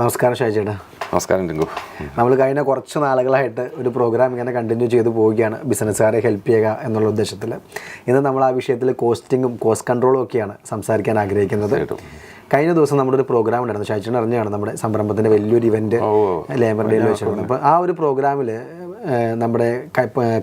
നമസ്കാരം ഷാജേട്ടാ നമസ്കാരം ടിങ്കു. നമ്മൾ കഴിഞ്ഞ കുറച്ച് നാളുകളായിട്ട് ഒരു പ്രോഗ്രാം ഇങ്ങനെ കണ്ടിന്യൂ ചെയ്തു പോവുകയാണ്. ബിസിനസ്സുകാരെ ഹെൽപ്പ് ചെയ്യുക എന്നുള്ള ഉദ്ദേശത്തിൽ. ഇന്ന് നമ്മൾ ആ വിഷയത്തിൽ കോസ്റ്റിങ്ങും കോസ്റ്റ് കൺട്രോളും ഒക്കെയാണ് സംസാരിക്കാൻ ആഗ്രഹിക്കുന്നത്. കഴിഞ്ഞ ദിവസം നമ്മുടെ ഒരു പ്രോഗ്രാം ഉണ്ടായിരുന്നു. ഷാജിന് അറിഞ്ഞാണ് നമ്മുടെ സംരംഭത്തിന്റെ വലിയൊരു ഇവന്റ് ലേബർ ഡേയിൽ വെച്ചിരുന്നത്. അപ്പോൾ ആ ഒരു പ്രോഗ്രാമിൽ നമ്മുടെ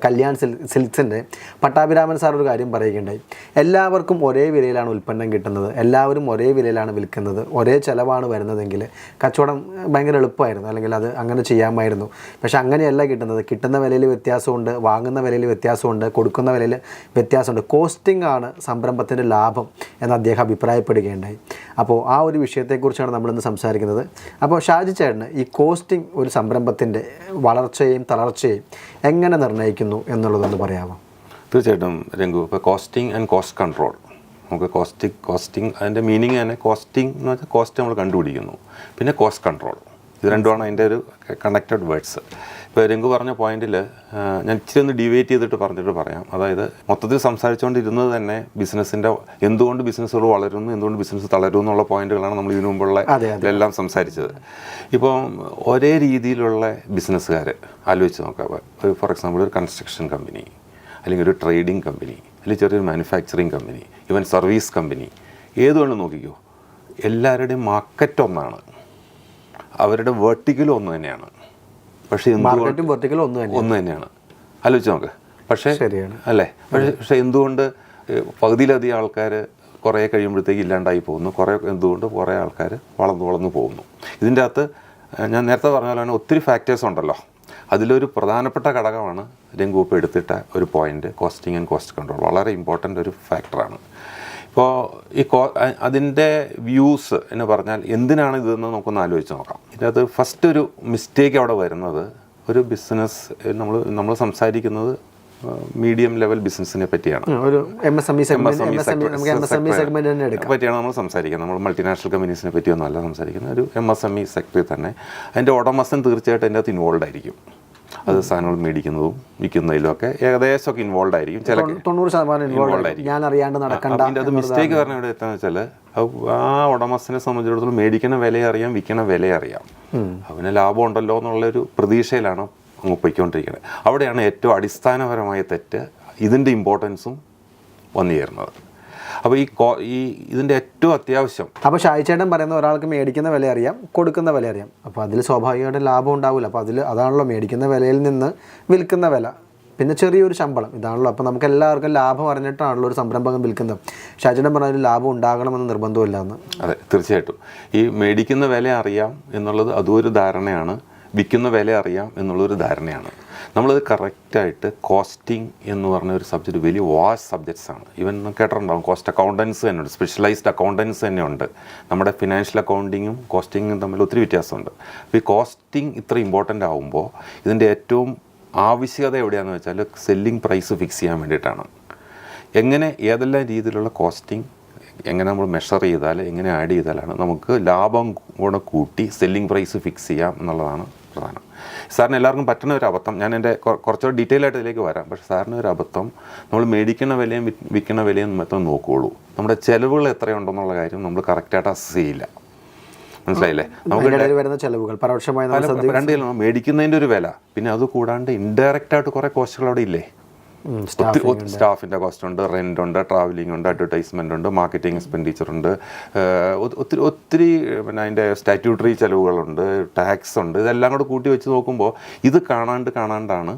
കല്യാൺ സിൽ സിൽക്സിന്റെ പട്ടാഭിരാമൻ സാർ ഒരു കാര്യം പറയുകയുണ്ടായി. എല്ലാവർക്കും ഒരേ വിലയിലാണ് ഉൽപ്പന്നം കിട്ടുന്നത്. എല്ലാവരും ഒരേ വിലയിലാണ് വിൽക്കുന്നത്. ഒരേ ചിലവാണ് വരുന്നതെങ്കിൽ കച്ചവടം ഭയങ്കര എളുപ്പമായിരുന്നു. അല്ലെങ്കിൽ അത് അങ്ങനെ ചെയ്യാമായിരുന്നു. പക്ഷേ അങ്ങനെയല്ല കിട്ടുന്നത്. കിട്ടുന്ന വിലയിൽ വ്യത്യാസമുണ്ട് വാങ്ങുന്ന വിലയിൽ വ്യത്യാസമുണ്ട് കൊടുക്കുന്ന വിലയിൽ വ്യത്യാസമുണ്ട്. കോസ്റ്റിംഗ് ആണ് സംരംഭത്തിന്റെ ലാഭം എന്ന് അദ്ദേഹം അഭിപ്രായപ്പെടുകയുണ്ടായി. അപ്പോൾ ആ ഒരു വിഷയത്തെക്കുറിച്ചാണ് നമ്മളിന്ന് സംസാരിക്കുന്നത്. അപ്പോൾ ഷാജി ചേട്ടന് ഈ കോസ്റ്റിംഗ് ഒരു സംരംഭത്തിന്റെ വളർച്ചയും തളർച്ചയും എങ്ങനെ നിർണയിക്കുന്നു എന്നുള്ളതൊന്ന് പറയാമോ? തീർച്ചയായിട്ടും രംഗു ഇപ്പോൾ കോസ്റ്റിംഗ് ആൻഡ് കോസ്റ്റ് കൺട്രോൾ നമുക്ക് കോസ്റ്റിക് കോസ്റ്റിംഗ് അതിന്റെ മീനിങ് തന്നെ കോസ്റ്റിംഗ് എന്ന് വെച്ചാൽ കോസ്റ്റ് നമ്മൾ കണ്ടുപിടിക്കുന്നു. പിന്നെ കോസ്റ്റ് കൺട്രോൾ ഇത് രണ്ടുമാണ് അതിന്റെ ഒരു കണക്റ്റഡ് വേർഡ്സ് ഇപ്പോൾ രംഗു പറഞ്ഞ പോയിന്റിൽ ഞാൻ ഇച്ചിരി ഒന്ന് ഡിവേറ്റ് ചെയ്തിട്ട് പറഞ്ഞിട്ട് പറയാം. അതായത് മൊത്തത്തിൽ സംസാരിച്ചുകൊണ്ടിരുന്നത് തന്നെ ബിസിനസ്സിന്റെ എന്തുകൊണ്ട് ബിസിനസ്സുകൾ വളരുന്നു എന്തുകൊണ്ട് ബിസിനസ് തളരുന്നു എന്നുള്ള പോയിന്റുകളാണ് നമ്മൾ ഇതിനു മുമ്പുള്ള അതെ, എല്ലാം സംസാരിച്ചത്. ഇപ്പോൾ ഒരേ രീതിയിലുള്ള ബിസിനസ്സുകാർ ആലോചിച്ച് നോക്കാം. ഫോർ എക്സാമ്പിൾ ഒരു കൺസ്ട്രക്ഷൻ കമ്പനി അല്ലെങ്കിൽ ഒരു ട്രേഡിംഗ് കമ്പനി അല്ലെങ്കിൽ ചെറിയൊരു manufacturing company even service company ഏത് വേണം നോക്കിക്കോ എല്ലാവരുടെയും മാർക്കറ്റ് ഒന്നാണ്. അവരുടെ വേർട്ടിക്കലും ഒന്ന് തന്നെയാണ്. പക്ഷേ മാർക്കറ്റും വെർട്ടിക്കലും ഒന്ന് തന്നെ ഒന്ന് തന്നെയാണ്. ആലോചിച്ച് നോക്ക്. പക്ഷേ ശരിയാണ്. അല്ലേ? പക്ഷേ പക്ഷേ എന്തുകൊണ്ട് പകുതിയിലധികം ആൾക്കാർ കുറേ കഴിയുമ്പോഴത്തേക്ക് ഇല്ലാണ്ടായി പോകുന്നു. കുറേ എന്തുകൊണ്ട് കുറേ ആൾക്കാർ വളർന്നു വളർന്നു പോകുന്നു. ഇതിന്റെ അകത്ത് ഞാൻ നേരത്തെ പറഞ്ഞ പോലെ തന്നെ ഒത്തിരി ഫാക്ടേഴ്സ് ഉണ്ടല്ലോ. അതിലൊരു പ്രധാനപ്പെട്ട ഘടകമാണ് രംഗൂപ്പ് എടുത്തിട്ട ഒരു point costing and cost control വളരെ ഇമ്പോർട്ടന്റ് ഒരു ഫാക്ടറാണ് ഇപ്പോൾ ഈ കോ അതിന്റെ വ്യൂസ് എന്ന് പറഞ്ഞാൽ എന്തിനാണ് ഇതെന്ന് നമുക്കൊന്ന് ആലോചിച്ച് നോക്കാം. ഇതിനകത്ത് ഫസ്റ്റ് ഒരു മിസ്റ്റേക്ക് അവിടെ വരുന്നത് ഒരു ബിസിനസ് നമ്മൾ നമ്മൾ സംസാരിക്കുന്നത് മീഡിയം ലെവൽ ബിസിനസ്സിനെ പറ്റിയാണ്. പറ്റിയാണ് നമ്മൾ സംസാരിക്കുന്നത്. നമ്മൾ മൾട്ടിനാഷണൽ കമ്പനീസിനെ പറ്റിയൊന്നും അല്ല സംസാരിക്കുന്നത്. ഒരു എം എസ് എം ഇ സെക്ടറിൽ തന്നെ. അതിന്റെ ഉടമസ്ഥൻ തീർച്ചയായിട്ടും അതിന്റെ അകത്ത് ഇൻവോൾവ് ആയിരിക്കും. അത് സാധനങ്ങൾ മേടിക്കുന്നതും വിൽക്കുന്നതിലും ഒക്കെ ഏകദേശം ഒക്കെ ഇൻവോൾവ് ആയിരിക്കും ചില തൊണ്ണൂറ് ശതമാനം ഇൻവോൾവ് ആയിരിക്കും. ഞാൻ അറിയാണ്ട് നടക്കണ്ട അതിന്റെ അത് മിസ്റ്റേക്ക് പറഞ്ഞ ഇവിടെ എത്താന്ന് വെച്ചാൽ ആ ഉടമസ്ഥനെ സംബന്ധിച്ചിടത്തോളം മേടിക്കണ വില അറിയാം വിൽക്കണ വില അറിയാം. അവന് ലാഭം ഉണ്ടല്ലോ എന്നുള്ളൊരു പ്രതീക്ഷയിലാണ് അങ്ങ് പൊയ്ക്കൊണ്ടിരിക്കുന്നത്. അവിടെയാണ് ഏറ്റവും അടിസ്ഥാനപരമായ തെറ്റ് ഇതിന്റെ ഇമ്പോർട്ടൻസും വന്നു ചേരുന്നത്. അപ്പോൾ ഈ കോ ഈ ഇതിന്റെ ഏറ്റവും അത്യാവശ്യം അപ്പോൾ ഷായിച്ചേട്ടൻ പറയുന്ന ഒരാൾക്ക് മേടിക്കുന്ന വില അറിയാം കൊടുക്കുന്ന വില അറിയാം. അപ്പോൾ അതിൽ സ്വാഭാവികമായിട്ട് ലാഭം ഉണ്ടാവില്ല. അപ്പോൾ അതിൽ അതാണല്ലോ മേടിക്കുന്ന വിലയിൽ നിന്ന് വിൽക്കുന്ന വില. പിന്നെ ചെറിയൊരു ശമ്പളം ഇതാണല്ലോ. അപ്പോൾ നമുക്ക് എല്ലാവർക്കും ലാഭം അറിഞ്ഞിട്ടാണല്ലോ ഒരു സംരംഭകം വിൽക്കുന്നത്. ഷായിച്ചേട്ടൻ പറഞ്ഞ ലാഭം ഉണ്ടാകണമെന്ന് നിർബന്ധമില്ല എന്ന്. അതെ തീർച്ചയായിട്ടും. ഈ മേടിക്കുന്ന വില അറിയാം എന്നുള്ളത് അതും ഒരു ധാരണയാണ് വിൽക്കുന്ന വില അറിയാം എന്നുള്ളൊരു ധാരണയാണ്. നമ്മളത് കറക്റ്റായിട്ട് കോസ്റ്റിംഗ് എന്ന് പറഞ്ഞ ഒരു സബ്ജക്റ്റ് വലിയ വാസ് സബ്ജക്ട്സ് ആണ്. ഇവൻ കേട്ടിട്ടുണ്ടാവും കോസ്റ്റ് അക്കൗണ്ടൻസ് തന്നെയുണ്ട് സ്പെഷ്യലൈസ്ഡ് അക്കൗണ്ടൻസ് തന്നെയുണ്ട്. നമ്മുടെ ഫിനാൻഷ്യൽ അക്കൗണ്ടിങ്ങും കോസ്റ്റിങ്ങും തമ്മിൽ ഒത്തിരി വ്യത്യാസമുണ്ട്. അപ്പോൾ ഈ കോസ്റ്റിംഗ് ഇത്ര ഇമ്പോർട്ടന്റ് ആകുമ്പോൾ ഇതിന്റെ ഏറ്റവും ആവശ്യകത എവിടെയാണെന്ന് വെച്ചാൽ സെല്ലിംഗ് പ്രൈസ് ഫിക്സ് ചെയ്യാൻ വേണ്ടിയിട്ടാണ്. എങ്ങനെ ഏതെല്ലാം രീതിയിലുള്ള കോസ്റ്റിംഗ് എങ്ങനെ നമ്മൾ മെഷർ ചെയ്താൽ എങ്ങനെ ആഡ് ചെയ്താലാണ് നമുക്ക് ലാഭം കൂടെ കൂട്ടി സെല്ലിംഗ് പ്രൈസ് ഫിക്സ് ചെയ്യാം എന്നുള്ളതാണ് പ്രധാനം. സാറിന് എല്ലാവർക്കും പറ്റുന്ന ഒരു അബദ്ധം. ഞാൻ എന്റെ കുറച്ചുകൂടെ ഡീറ്റെയിൽ ആയിട്ട് ഇതിലേക്ക് വരാം. പക്ഷേ സാറിന് ഒരു അബദ്ധം. നമ്മൾ മേടിക്കുന്ന വിലയും വിൽക്കുന്ന വിലയും മൊത്തം നോക്കുകയുള്ളൂ നമ്മുടെ ചിലവുകൾ എത്രയുണ്ടെന്നുള്ള കാര്യം നമ്മൾ കറക്റ്റായിട്ട് അസസ് ചെയ്യില്ല. മനസ്സിലായില്ലേ? നമുക്ക് വരുന്ന ചിലവുകൾ. പരോക്ഷമായി രണ്ട് കിലോ മേടിക്കുന്നതിന്റെ ഒരു വില. പിന്നെ അത് കൂടാണ്ട് ഇൻഡയറക്റ്റ് ആയിട്ട് കുറേ കോസ്റ്റുകൾ അവിടെ ഇല്ലേ? സ്റ്റാഫിന്റെ കോസ്റ്റ് ഉണ്ട് റെന്റ് ഉണ്ട് ട്രാവലിംഗ് ഉണ്ട് അഡ്വർടൈസ്മെന്റ് ഉണ്ട് മാർക്കറ്റിംഗ് എക്സ്പെൻഡിച്ചർ ഉണ്ട്. ഒത്തിരി ഒത്തിരി പിന്നെ അതിന്റെ സ്റ്റാറ്റ്യൂട്ടറി ചിലവുകളുണ്ട് ടാക്സ് ഉണ്ട്. ഇതെല്ലാം കൂടെ കൂട്ടി വെച്ച് നോക്കുമ്പോൾ ഇത് കാണാണ്ട് കാണാണ്ടാണ്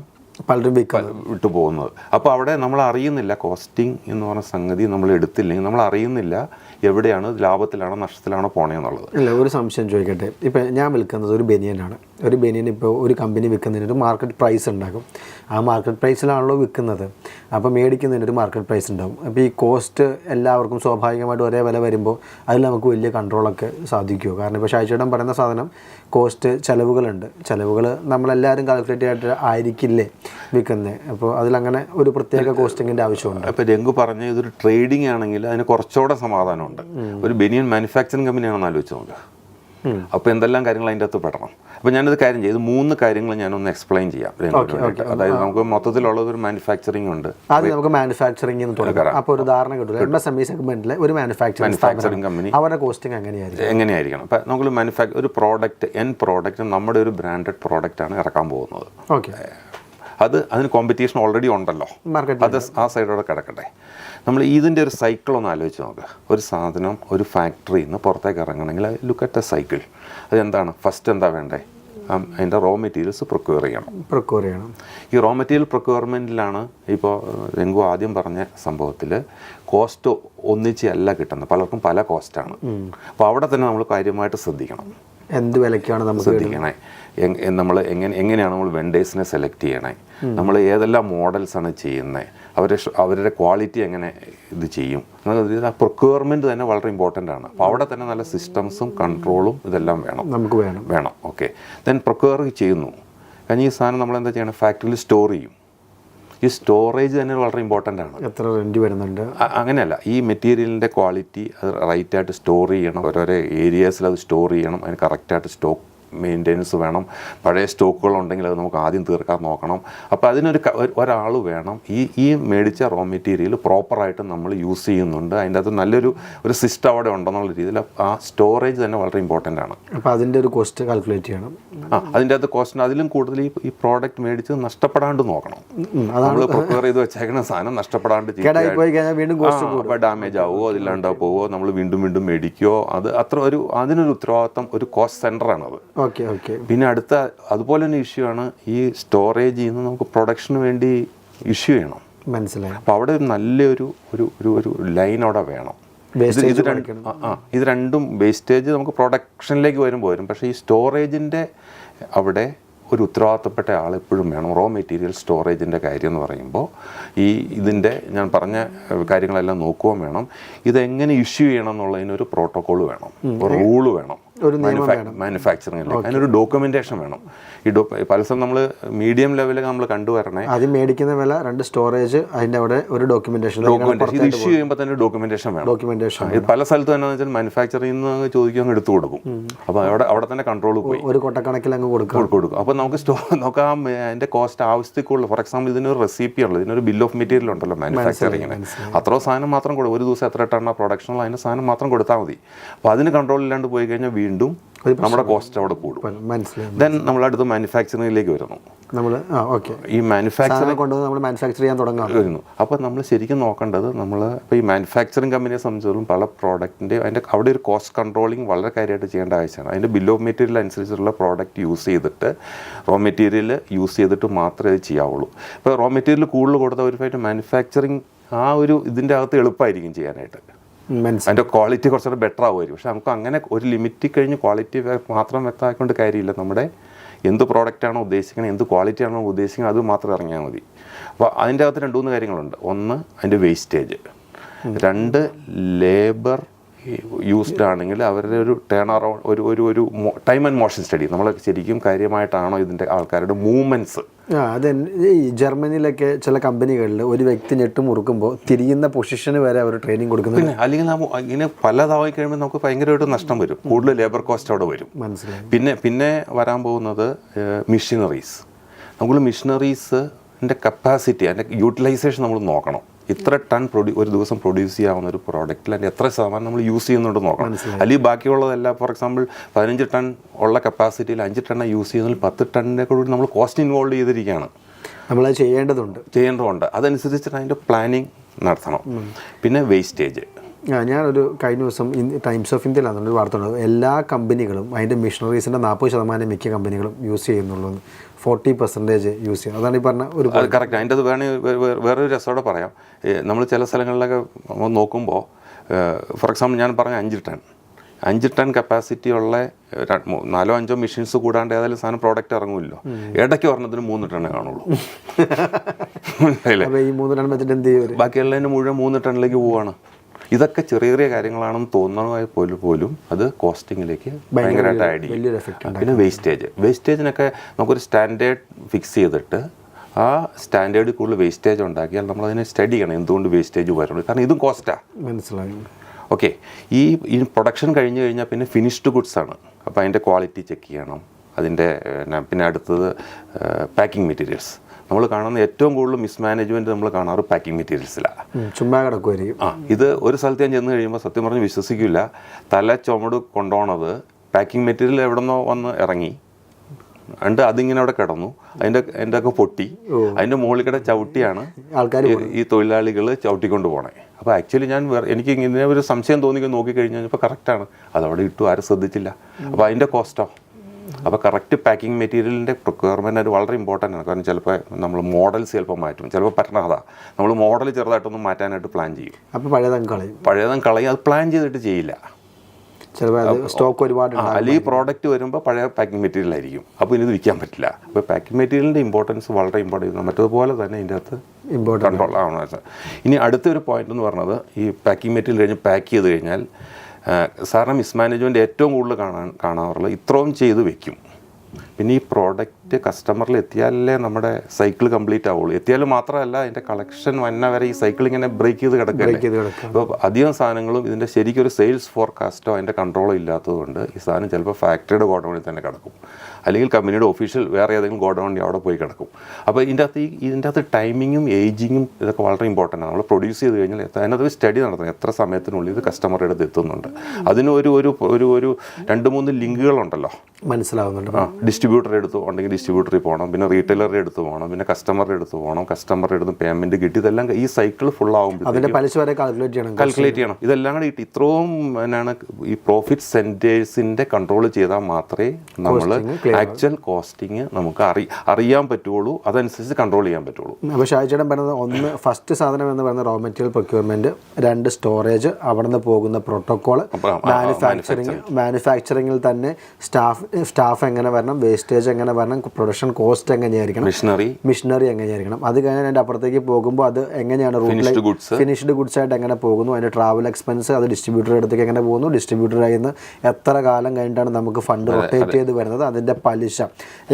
പലരും വിട്ടു പോകുന്നത്. അപ്പോൾ അവിടെ നമ്മൾ അറിയുന്നില്ല കോസ്റ്റിംഗ് എന്ന് പറഞ്ഞ സംഗതി നമ്മൾ എടുത്തില്ലെങ്കിൽ നമ്മൾ അറിയുന്നില്ല എവിടെയാണ് ലാഭത്തിലാണോ നഷ്ടത്തിലാണോ പോണേന്നുള്ളത്? ഇല്ല ഒരു സംശയം ചോദിക്കട്ടെ. ഇപ്പം ഞാൻ വിൽക്കുന്നത് ഒരു ബനിയനാണ്. ഒരു ബനിയൻ ഇപ്പോൾ ഒരു കമ്പനി വിൽക്കുന്നതിന് ഒരു മാർക്കറ്റ് പ്രൈസ് ഉണ്ടാകും. ആ മാർക്കറ്റ് പ്രൈസിലാണല്ലോ വിൽക്കുന്നത്. അപ്പോൾ മേടിക്കുന്നതിന് ഒരു മാർക്കറ്റ് പ്രൈസ് ഉണ്ടാകും. അപ്പോൾ ഈ കോസ്റ്റ് എല്ലാവർക്കും സ്വാഭാവികമായിട്ട് ഒരേ വില വരുമ്പോൾ അതിൽ നമുക്ക് വലിയ കൺട്രോളൊക്കെ സാധിക്കുമോ കാരണം ഇപ്പോൾ ഷാഴ്ചയുടെ പറയുന്ന സാധനം കോസ്റ്റ് ചിലവുകളുണ്ട്. ചിലവുകൾ നമ്മളെല്ലാവരും കാൽക്കുലേറ്റ് ആയിട്ട് ആയിരിക്കില്ലേ വിൽക്കുന്നത് അപ്പോൾ അതിലങ്ങനെ ഒരു പ്രത്യേക കോസ്റ്റിങ്ങിന്റെ ആവശ്യമുണ്ട്. അപ്പോൾ രംഗു പറഞ്ഞ ഇതൊരു ട്രേഡിംഗ് ആണെങ്കിൽ അതിന് കുറച്ചുകൂടെ സമാധാനമുണ്ട് ഒരു ബനിയൻ മാനുഫാക്ചറിങ് കമ്പനിയാണെന്ന് ആലോചിച്ച് നോക്കുക അപ്പോൾ എന്തെല്ലാം കാര്യങ്ങൾ അതിന്റെ അകത്ത് പെടണം. അപ്പോൾ ഞാനത് കാര്യം ചെയ്തു മൂന്ന് കാര്യങ്ങൾ ഞാനൊന്ന് എക്സ്പ്ലെയിൻ ചെയ്യാം അതായത് നമുക്ക് മൊത്തത്തിലുള്ളത് ഒരു മാനുഫാക്ചറിങ് ഉണ്ട്. ആദ്യം നമുക്ക് മാനുഫാക്ചറിംഗ് തുടങ്ങാം. അപ്പോൾ ഒരു ധാരണ കിട്ടും. എം എസ് എം ഇ സെഗ്മെന്റിലെ ഒരു മാനുഫാക്ചറിംഗ് കമ്പനി അവരുടെ കോസ്റ്റിംഗ് എങ്ങനെയായിരിക്കും? എങ്ങനെയായിരിക്കണം? അപ്പം നമുക്ക് മാനുഫാക്ചർ ഒരു പ്രോഡക്റ്റ് എൻ പ്രോഡക്റ്റ് നമ്മുടെ ഒരു ബ്രാൻഡഡ് പ്രോഡക്റ്റ് ആണ് ഇറക്കാൻ പോകുന്നത്. ഓക്കെ അത് അതിന് കോമ്പറ്റീഷൻ ഓൾറെഡി ഉണ്ടല്ലോ. അത് ആ സൈഡോടെ കിടക്കട്ടെ. നമ്മൾ ഇതിന്റെ ഒരു സൈക്കിൾ ഒന്ന് ആലോചിച്ച് നോക്കുക ഒരു സാധനം ഒരു ഫാക്ടറിയിൽ നിന്ന് പുറത്തേക്ക് ഇറങ്ങണമെങ്കിൽ ലുക്ക് അറ്റ് എ സൈക്കിൾ അതെന്താണ്? ഫസ്റ്റ് എന്താ വേണ്ടേ? അതിന്റെ റോ മെറ്റീരിയൽസ് പ്രൊക്യൂർ ചെയ്യണം. പ്രൊക്യൂർ ചെയ്യണം. ഈ റോ മെറ്റീരിയൽ പ്രൊക്യൂർമെന്റിലാണ് ഇപ്പോൾ രംഗു ആദ്യം പറഞ്ഞ സംഭവത്തിൽ കോസ്റ്റ് ഒന്നിച്ചല്ല കിട്ടുന്നത്. പലർക്കും പല കോസ്റ്റാണ് അപ്പോൾ അവിടെ തന്നെ നമ്മൾ കാര്യമായിട്ട് ശ്രദ്ധിക്കണം. എന്ത് വിലയ്ക്കാണ് നമ്മൾ ശ്രദ്ധിക്കണേ. നമ്മൾ എങ്ങനെ എങ്ങനെയാണ് നമ്മൾ വെണ്ടേഴ്സിനെ സെലക്ട് ചെയ്യണേ? നമ്മൾ ഏതെല്ലാം മോഡൽസാണ് ചെയ്യുന്നത് അവരെ അവരുടെ ക്വാളിറ്റി എങ്ങനെ ഇത് ചെയ്യും? പ്രൊക്യൂർമെന്റ് തന്നെ വളരെ ഇമ്പോർട്ടന്റ് ആണ്. അപ്പോൾ അവിടെ തന്നെ നല്ല സിസ്റ്റംസും കൺട്രോളും ഇതെല്ലാം വേണം. നമുക്ക് വേണം. വേണം. ഓക്കെ ദെൻ പ്രൊക്യൂർ ചെയ്യുന്നു. കാരണം ഈ സാധനം നമ്മൾ എന്താ ചെയ്യണം? ഫാക്ടറിയിൽ സ്റ്റോർ ചെയ്യും. ഈ സ്റ്റോറേജ് തന്നെ വളരെ ഇമ്പോർട്ടന്റ് ആണ്. എത്ര റെന്റ് വരുന്നുണ്ട്? അങ്ങനെയല്ല. ഈ മെറ്റീരിയലിന്റെ ക്വാളിറ്റി അത് റൈറ്റായിട്ട് സ്റ്റോർ ചെയ്യണം. ഓരോരോ ഏരിയാസിൽ അത് സ്റ്റോർ ചെയ്യണം. അതിന് കറക്റ്റായിട്ട് സ്റ്റോക്ക് മെയിന്റെനൻസ് വേണം. പഴയ സ്റ്റോക്കുകൾ ഉണ്ടെങ്കിൽ അത് നമുക്ക് ആദ്യം തീർക്കാൻ നോക്കണം. അപ്പോൾ അതിനൊരു ഒരാൾ വേണം. ഈ ഈ മേടിച്ച റോ മെറ്റീരിയൽ പ്രോപ്പറായിട്ട് നമ്മൾ യൂസ് ചെയ്യുന്നുണ്ട്. അതിന്റെ അകത്ത് നല്ലൊരു ഒരു സിസ്റ്റം അവിടെ ഉണ്ടെന്നുള്ള രീതിയിൽ ആ സ്റ്റോറേജ് തന്നെ വളരെ ഇമ്പോർട്ടന്റ് ആണ്. അപ്പോൾ അതിന്റെ ഒരു കോസ്റ്റ് കാൽക്കുലേറ്റ് ചെയ്യണം. ആ അതിന്റെ അകത്ത് കോസ്റ്റ് അതിലും കൂടുതൽ ഈ ഈ പ്രോഡക്റ്റ് മേടിച്ച് നഷ്ടപ്പെടാണ്ട് നോക്കണം. നമ്മൾ പ്രിപ്പയർ ചെയ്ത് വെച്ചേക്കുന്ന സാധനം നഷ്ടപ്പെടാണ്ട് അപ്പോൾ ഡാമേജ് ആവുമോ അതില്ലാണ്ടാവുമോ പോവോ നമ്മൾ വീണ്ടും വീണ്ടും മേടിക്കുകയോ അത് അത്ര ഒരു അതിനൊരു ഉത്തരവാദിത്തം ഒരു കോസ്റ്റ് സെന്ററാണത് ഓക്കെ ഓക്കെ. പിന്നെ അടുത്ത അതുപോലെ തന്നെ ഇഷ്യൂ ആണ് ഈ സ്റ്റോറേജ് ചെയ്യുന്ന നമുക്ക് പ്രൊഡക്ഷന് വേണ്ടി ഇഷ്യൂ ചെയ്യണം. മനസ്സിലായി. അപ്പോൾ അവിടെ ഒരു നല്ലൊരു ഒരു ഒരു ഒരു ലൈൻ അവിടെ വേണം. ഇത് ആ, ഇത് രണ്ടും വേസ്റ്റേജ് നമുക്ക് പ്രൊഡക്ഷനിലേക്ക് വരുമ്പോൾ വരും പക്ഷേ ഈ സ്റ്റോറേജിന്റെ അവിടെ ഒരു ഉത്തരവാദിത്തപ്പെട്ട ആൾ എപ്പോഴും വേണം. റോ മെറ്റീരിയൽ സ്റ്റോറേജിന്റെ കാര്യം എന്ന് പറയുമ്പോൾ ഈ ഇതിന്റെ ഞാൻ പറഞ്ഞ കാര്യങ്ങളെല്ലാം നോക്കുകയും വേണം. ഇതെങ്ങനെ ഇഷ്യൂ ചെയ്യണം എന്നുള്ളതിനൊരു പ്രോട്ടോകോൾ വേണം. റൂൾ വേണം. ഒരു നിയമം മാനുഫാക്ചറിംഗ് അതിനൊരു ഡോക്യുമെന്റേഷൻ വേണം. ഈ പലസം നമ്മൾ മീഡിയം ലെവലിൽ നമ്മൾ കണ്ടുവരണേ ആദ്യം മേടിക്കുന്ന വില രണ്ട് സ്റ്റോറേജ് അതിന്റെ അവിടെ ഒരു ഡോക്യുമെന്റേഷൻ ഡോക്യുമെന്റേഷൻ ഇത് ഇഷ്യൂ ചെയ്യുമ്പോൾ തന്നെ ഡോക്യുമെന്റേഷൻ വേണം. ഡോക്യുമെന്റേഷൻ ഇത് പല സ്ഥലത്തും എന്നാന്ന് വെച്ചാൽ മാനുഫാക്ചറിംഗ് നിന്ന് ചോദിക്കും അങ്ങ് എടുത്തു കൊടുക്കും. അപ്പോൾ അവിടെ അവിടെ തന്നെ കൺട്രോൾ പോയി. ഒരു കൊട്ടക്കണക്കിൽ അങ്ങ് കൊടുക്കും. കൊടുക്കും. അപ്പോൾ നമുക്ക് സ്റ്റോ നമുക്ക് ആ അതിന്റെ കോസ്റ്റ് ആവശ്യത്തേക്കുള്ള ഫോർ എക്സാമ്പിൾ ഇതിനൊരു റെസിപ്പി ഉള്ളത് ഇതിനൊരു ബിൽ ഓഫ് മെറ്റീരിയൽ ഉണ്ടല്ലോ മാനുഫാക്ചറിങ്ങിന് അത്ര സാധനം മാത്രം കൊടുക്കും ഒരു ദിവസം എത്ര ടണ്ണ പ്രൊഡക്ഷനുള്ള അതിന്റെ സാധനം മാത്രം കൊടുത്താൽ മതി. അപ്പോൾ അതിന് കൺട്രോൾ ഇല്ലാണ്ട് പോയി കഴിഞ്ഞാൽ വീണ്ടും നമ്മുടെ കോസ്റ്റ് അവിടെ കൂടും. മനസ്സിലായി ദെൻ നമ്മൾ അടുത്ത് മാനുഫാക്ചറിങ്ങിലേക്ക് വരുന്നു. നമ്മൾ ഓക്കെ. ഈ മാനുഫാക്ചറിങ് കൊണ്ട് നമ്മൾ മാനുഫാക്ചർ ചെയ്യാൻ തുടങ്ങുന്നു അപ്പോൾ നമ്മൾ ശരിക്കും നോക്കേണ്ടത് നമ്മൾ ഇപ്പോൾ ഈ മാനുഫാക്ചറിങ് കമ്പനിയെ സംബന്ധിച്ചിടത്തോളം പല പ്രോഡക്റ്റിന്റെ അതിന്റെ അവിടെ ഒരു കോസ്റ്റ് കൺട്രോളിങ് വളരെ കാര്യമായിട്ട് ചെയ്യേണ്ട ആവശ്യമാണ്. അതിന്റെ ബിൽ ഓഫ് മെറ്റീരിയൽ അനുസരിച്ചുള്ള പ്രോഡക്റ്റ് യൂസ് ചെയ്തിട്ട് റോ മെറ്റീരിയൽ യൂസ് ചെയ്തിട്ട് മാത്രമേ അത് ചെയ്യാവുള്ളൂ. ഇപ്പോൾ റോ മെറ്റീരിയൽ കൂടുതൽ കൊടുത്ത ഒരു ഫൈറ്റ് മാനുഫാക്ചറിങ് ആ ഒരു ഇതിന്റെ അകത്ത് എളുപ്പമായിരിക്കും ചെയ്യാനായിട്ട്. അതിന്റെ ക്വാളിറ്റി കുറച്ചുകൂടെ ബെറ്റർ ആവുമായിരിക്കും. പക്ഷെ നമുക്ക് അങ്ങനെ ഒരു ലിമിറ്റ് കഴിഞ്ഞ് ക്വാളിറ്റി മാത്രം വ്യക്തമാക്കൊണ്ട് കാര്യമില്ല. നമ്മുടെ എന്ത് പ്രോഡക്റ്റാണോ ഉദ്ദേശിക്കുന്നത് എന്ത് ക്വാളിറ്റിയാണോ ഉദ്ദേശിക്കുന്നത് അത് മാത്രം ഇറങ്ങിയാൽ മതി. അപ്പോൾ അതിന്റെ അകത്ത് രണ്ട് മൂന്ന് കാര്യങ്ങളുണ്ട്. ഒന്ന് അതിന്റെ വേസ്റ്റേജ് രണ്ട് ലേബർ യൂസ്ഡ് ആണെങ്കിൽ അവരുടെ ഒരു ടേൺ അറൗണ്ട് ഒരു ഒരു ഒരു ടൈം ആൻഡ് മോഷൻ സ്റ്റഡി നമ്മൾ ശരിക്കും കാര്യമായിട്ടാണോ ഇതിന്റെ ആൾക്കാരുടെ മൂവ്മെന്റ്സ് ആ അത് ഈ ജർമ്മനിയിലൊക്കെ ചില കമ്പനികളിൽ ഒരു വ്യക്തി ഞെട്ട് മുറുക്കുമ്പോൾ തിരിയുന്ന പൊസിഷന് വരെ അവർ ട്രെയിനിങ് കൊടുക്കുന്നത് പിന്നെ അല്ലെങ്കിൽ ഇങ്ങനെ പലതായി കഴിയുമ്പോൾ നമുക്ക് ഭയങ്കരമായിട്ട് നഷ്ടം വരും. കൂടുതൽ ലേബർ കോസ്റ്റ് അവിടെ വരും. മനസ്സിലായി. പിന്നെ പിന്നെ വരാൻ പോകുന്നത് മിഷനറീസ് നമ്മൾ മിഷനറീസിന്റെ കപ്പാസിറ്റി അതിന്റെ യൂട്ടിലൈസേഷൻ നമ്മൾ നോക്കണം. ഇത്ര ടൺ പ്രൊഡ്യൂ ഒരു ദിവസം പ്രൊഡ്യൂസ് ചെയ്യാവുന്ന ഒരു പ്രോഡക്റ്റിൽ അതിന്റെ എത്ര ശതമാനം നമ്മൾ യൂസ് ചെയ്യുന്നുണ്ട് നോക്കണം. അല്ലെങ്കിൽ ബാക്കിയുള്ളതെല്ലാം ഫോർ എക്സാമ്പിൾ പതിനഞ്ച് ടൺ ഉള്ള കപ്പാസിറ്റിയിൽ അഞ്ച് ടണ്ണ യൂസ് ചെയ്യുന്നതിൽ പത്ത് ടണ്ണിനെ കൂടി നമ്മൾ കോസ്റ്റ് ഇൻവോൾവ് ചെയ്തിരിക്കുകയാണ്. നമ്മൾ ചെയ്യേണ്ടതുണ്ട്. ചെയ്യേണ്ടതുണ്ട്. അതനുസരിച്ചിട്ട് അതിന്റെ പ്ലാനിങ് നടത്തണം. പിന്നെ വേസ്റ്റേജ് ഞാനൊരു കഴിഞ്ഞ ദിവസം ടൈംസ് ഓഫ് ഇന്ത്യയിലാണ് ഒരു വാർത്ത ഉള്ളത് എല്ലാ കമ്പനികളും അതിന്റെ മെഷീനറീസിന്റെ നാൽപ്പത് ശതമാനം മിക്ക കമ്പനികളും യൂസ് ചെയ്യുന്നുള്ളൂ ഫോർട്ടി പെർസെന്റേജ് യൂസ് ചെയ്യും അതാണ് ഈ പറഞ്ഞ ഒരു അത് കറക്റ്റ് അതിന്റെ അത് വേണമെങ്കിൽ വേറൊരു രസമോടെ പറയാം. നമ്മൾ ചില സ്ഥലങ്ങളിലൊക്കെ നോക്കുമ്പോൾ ഫോർ എക്സാമ്പിൾ ഞാൻ പറഞ്ഞ അഞ്ച് ടൺ അഞ്ച് ടൺ കപ്പാസിറ്റി ഉള്ള നാലോ അഞ്ചോ മെഷീൻസ് കൂടാണ്ട് ഏതായാലും സാധനം പ്രോഡക്റ്റ് ഇറങ്ങുമല്ലോ. ഇടയ്ക്ക് പറഞ്ഞതിന് മൂന്ന് ടണ്ണേ കാണുള്ളൂ. ബാക്കിയുള്ളതിന് മുഴുവൻ മൂന്ന് ടണ്ണിലേക്ക് പോവാണ്. ഇതൊക്കെ ചെറിയ ചെറിയ കാര്യങ്ങളാണെന്ന് തോന്നണമായി പോലും പോലും അത് കോസ്റ്റിങ്ങിലേക്ക് ഭയങ്കരമായിട്ട് ആഡ് ചെയ്യും. പിന്നെ വേസ്റ്റേജ് വേസ്റ്റേജിനൊക്കെ നമുക്കൊരു സ്റ്റാൻഡേർഡ് ഫിക്സ് ചെയ്തിട്ട് ആ സ്റ്റാൻഡേർഡിൽ കൂടുതൽ വേസ്റ്റേജ് ഉണ്ടാക്കിയാൽ നമ്മൾ അതിനെ സ്റ്റഡി ചെയ്യണം എന്തുകൊണ്ട് വേസ്റ്റേജ് വരുന്നത് കാരണം ഇതും കോസ്റ്റാണ് മനസ്സിലായി. ഓക്കെ ഈ ഈ പ്രൊഡക്ഷൻ കഴിഞ്ഞ് കഴിഞ്ഞാൽ പിന്നെ ഫിനിഷ്ഡ് ഗുഡ്സ് ആണ്. അപ്പോൾ അതിന്റെ ക്വാളിറ്റി ചെക്ക് ചെയ്യണം. അതിന്റെ പിന്നെ അടുത്തത് പാക്കിംഗ് മെറ്റീരിയൽസ് നമ്മൾ കാണുന്ന ഏറ്റവും കൂടുതൽ മിസ്മാനേജ്മെന്റ് നമ്മൾ കാണാറ് പാക്കിംഗ് മെറ്റീരിയൽസിലാണ് ചുമ്മാ കിടക്കുമായിരിക്കും ആ ഇത് ഒരു സ്ഥലത്ത് ഞാൻ ചെന്ന് കഴിയുമ്പോൾ സത്യം പറഞ്ഞ് വിശ്വസിക്കില്ല തല ചുമട് കൊണ്ടുപോണത് പാക്കിംഗ് മെറ്റീരിയൽ എവിടെന്നോ വന്ന് ഇറങ്ങി. അണ്ട് അതിങ്ങനെ അവിടെ കിടന്നു. അതിന്റെ അതിന്റെ ഒക്കെ പൊട്ടി അതിന്റെ മുകളിൽ കിട ചവിട്ടിയാണ് ആൾക്കാർ ഈ- തൊഴിലാളികൾ ചവിട്ടിക്കൊണ്ട് പോണേ. അപ്പോൾ ആക്ച്വലി ഞാൻ വേറെ എനിക്ക് ഇങ്ങനെ ഒരു സംശയം തോന്നി നോക്കിക്കഴിഞ്ഞാൽ ഇപ്പോൾ കറക്റ്റാണ് അതവിടെ ഇട്ടു ആരും ശ്രദ്ധിച്ചില്ല. അപ്പോൾ അതിന്റെ കോസ്റ്റോ അപ്പോൾ കറക്റ്റ് പാക്കിംഗ് മെറ്റീരിയലിന്റെ പ്രിക്വയർമെന്റ് അത് വളരെ ഇമ്പോർട്ടന്റ് ആണ്. കാരണം ചിലപ്പോൾ നമ്മൾ മോഡൽസ് ചിലപ്പോൾ മാറ്റും. ചിലപ്പോൾ പറ്റണ അതാ. നമ്മൾ മോഡൽ ചെറുതായിട്ടൊന്ന് മാറ്റാനായിട്ട് പ്ലാൻ ചെയ്യും. അപ്പോൾ പഴയതും കളയും. പഴയതും കളയും. അത് പ്ലാൻ ചെയ്തിട്ട് ചെയ്യില്ല. ചിലപ്പോൾ സ്റ്റോക്ക് ഒരുപാട് അല്ലെങ്കിൽ പ്രോഡക്റ്റ് വരുമ്പോൾ പഴയ പാക്കിംഗ് മെറ്റീരിയൽ ആയിരിക്കും. അപ്പോൾ ഇനി ഇത് വിൽക്കാൻ പറ്റില്ല. അപ്പോൾ പാക്കിംഗ് മെറ്റീരിയലിന്റെ ഇമ്പോർട്ടൻസ് വളരെ ഇമ്പോർട്ടന്റ് മറ്റതുപോലെ തന്നെ ഇതിന്റെ അകത്ത് ഇമ്പോർട്ടന്റ് കൺട്രോൾ ആവണം. ഇനി അടുത്തൊരു പോയിന്റ് എന്ന് പറഞ്ഞത് ഈ പാക്കിംഗ് മെറ്റീരിയൽ കഴിഞ്ഞ് പാക്ക് ചെയ്ത് കഴിഞ്ഞാൽ സാറിന് മിസ്മാനേജ്മെന്റ് ഏറ്റവും കൂടുതൽ കാണാൻ കാണാറുള്ളത് ഇത്രയും ചെയ്ത് വെക്കും. പിന്നെ ഈ പ്രോഡക്റ്റ് കസ്റ്റമറിൽ എത്തിയാലേ നമ്മുടെ സൈക്കിൾ കംപ്ലീറ്റ് ആവുള്ളൂ. എത്തിയാലും മാത്രമല്ല അതിന്റെ കളക്ഷൻ വന്ന വരെ ഈ സൈക്കിൾ ഇങ്ങനെ ബ്രേക്ക് ചെയ്ത് കിടക്കുക. അപ്പോൾ അധികം സാധനങ്ങളും ഇതിന്റെ ശരിക്കും ഒരു സെയിൽസ് ഫോർകാസ്റ്റോ അതിന്റെ കൺട്രോളോ ഇല്ലാത്തതുകൊണ്ട് ഈ സാധനം ചിലപ്പോൾ ഫാക്ടറിയുടെ ഗോഡൗണിൽ തന്നെ കിടക്കും. അല്ലെങ്കിൽ കമ്പനിയുടെ ഒഫീഷ്യൽ വേറെ ഏതെങ്കിലും ഗോഡൗണിൽ അവിടെ പോയി കിടക്കും. അപ്പോൾ ഇതിന്റെ അകത്ത് ഈ ഇതിന്റെ അകത്ത് ടൈമിങ്ങും ഏജിങ്ങും ഇതൊക്കെ വളരെ ഇമ്പോർട്ടന്റ് ആണ്. നമ്മൾ പ്രൊഡ്യൂസ് ചെയ്ത് കഴിഞ്ഞാൽ അതിനകത്ത് സ്റ്റഡി നടത്തണം. എത്ര സമയത്തിനുള്ളിൽ ഇത് കസ്റ്റമറുടെ അടുത്ത് എത്തുന്നുണ്ട്. അതിന് ഒരു ഒരു ഒരു ഒരു രണ്ട് മൂന്ന് ലിങ്കുകളുണ്ടല്ലോ മനസ്സിലാവുന്നുണ്ട്. ആ ഡിസ്ട്രിബ്യൂട്ടറുടെ അടുത്ത് ഉണ്ടെങ്കിൽ ഡിസ്ട്രിബ്യൂട്ടറിൽ പോകണം. പിന്നെ റീറ്റെയിലറുടെ അടുത്ത് പോകണം. പിന്നെ കസ്റ്റമറുടെ അടുത്ത് പോകണം. കസ്റ്റമറുടെ അടുത്ത് പേയ്മെന്റ് കിട്ടി. ഇതെല്ലാം ഈ സൈക്കിൾ ഫുൾ ആകുമ്പോൾ അതിന്റെ പലിശ വരെ കാൽക്കുലേറ്റ് ചെയ്യണം കാൽക്കുലേറ്റ് ചെയ്യണം. ഇതെല്ലാം കൂടി ഇത്രയും എന്നാണ് ഈ പ്രോഫിറ്റ് സെന്റേഴ്സിന്റെ കൺട്രോൾ ചെയ്താൽ മാത്രമേ നമ്മൾ ആക്ച്വൽ കോസ്റ്റിംഗ് നമുക്ക് അറി അറിയാൻ പറ്റുള്ളൂ. അതനുസരിച്ച് കൺട്രോൾ ചെയ്യാൻ പറ്റുള്ളൂ. അപ്പോൾ ഷാജിച്ചേട്ടൻ പറയുന്നത് ഒന്ന് ഫസ്റ്റ് സാധനം എന്ന് പറയുന്നത് റോ മെറ്റീരിയൽ പ്രൊക്യൂർമെന്റ് രണ്ട് സ്റ്റോറേജ് അവിടെ നിന്ന് പോകുന്ന പ്രോട്ടോകോൾ മാനുഫാക്ചറിങ് മാനുഫാക്ചറിങ്ങിൽ തന്നെ സ്റ്റാഫ് സ്റ്റാഫ് എങ്ങനെ വരണം വേസ്റ്റേജ് എങ്ങനെ വരണം പ്രൊഡക്ഷൻ കോസ്റ്റ് എങ്ങനെയായിരിക്കണം മിഷനറി മിഷനറി എങ്ങനെയായിരിക്കണം. അത് കഴിഞ്ഞാൽ അതിന്റെ അപ്പുറത്തേക്ക് പോകുമ്പോൾ അത് എങ്ങനെയാണ് ഗുഡ്സ് ഫിനിഷ്ഡ് ഗുഡ്സ് ആയിട്ട് എങ്ങനെ പോകുന്നു അതിന്റെ ട്രാവൽ എക്സ്പെൻസ് അത് ഡിസ്ട്രിബ്യൂട്ടറുടെ അടുത്തേക്ക് എങ്ങനെ പോകുന്നു ഡിസ്ട്രിബ്യൂട്ടറിൽ നിന്ന് എത്ര കാലം കഴിഞ്ഞിട്ടാണ് നമുക്ക് ഫണ്ട് റൊട്ടേറ്റ് ചെയ്ത് വരുന്നത് അതിന്റെ പലിശ.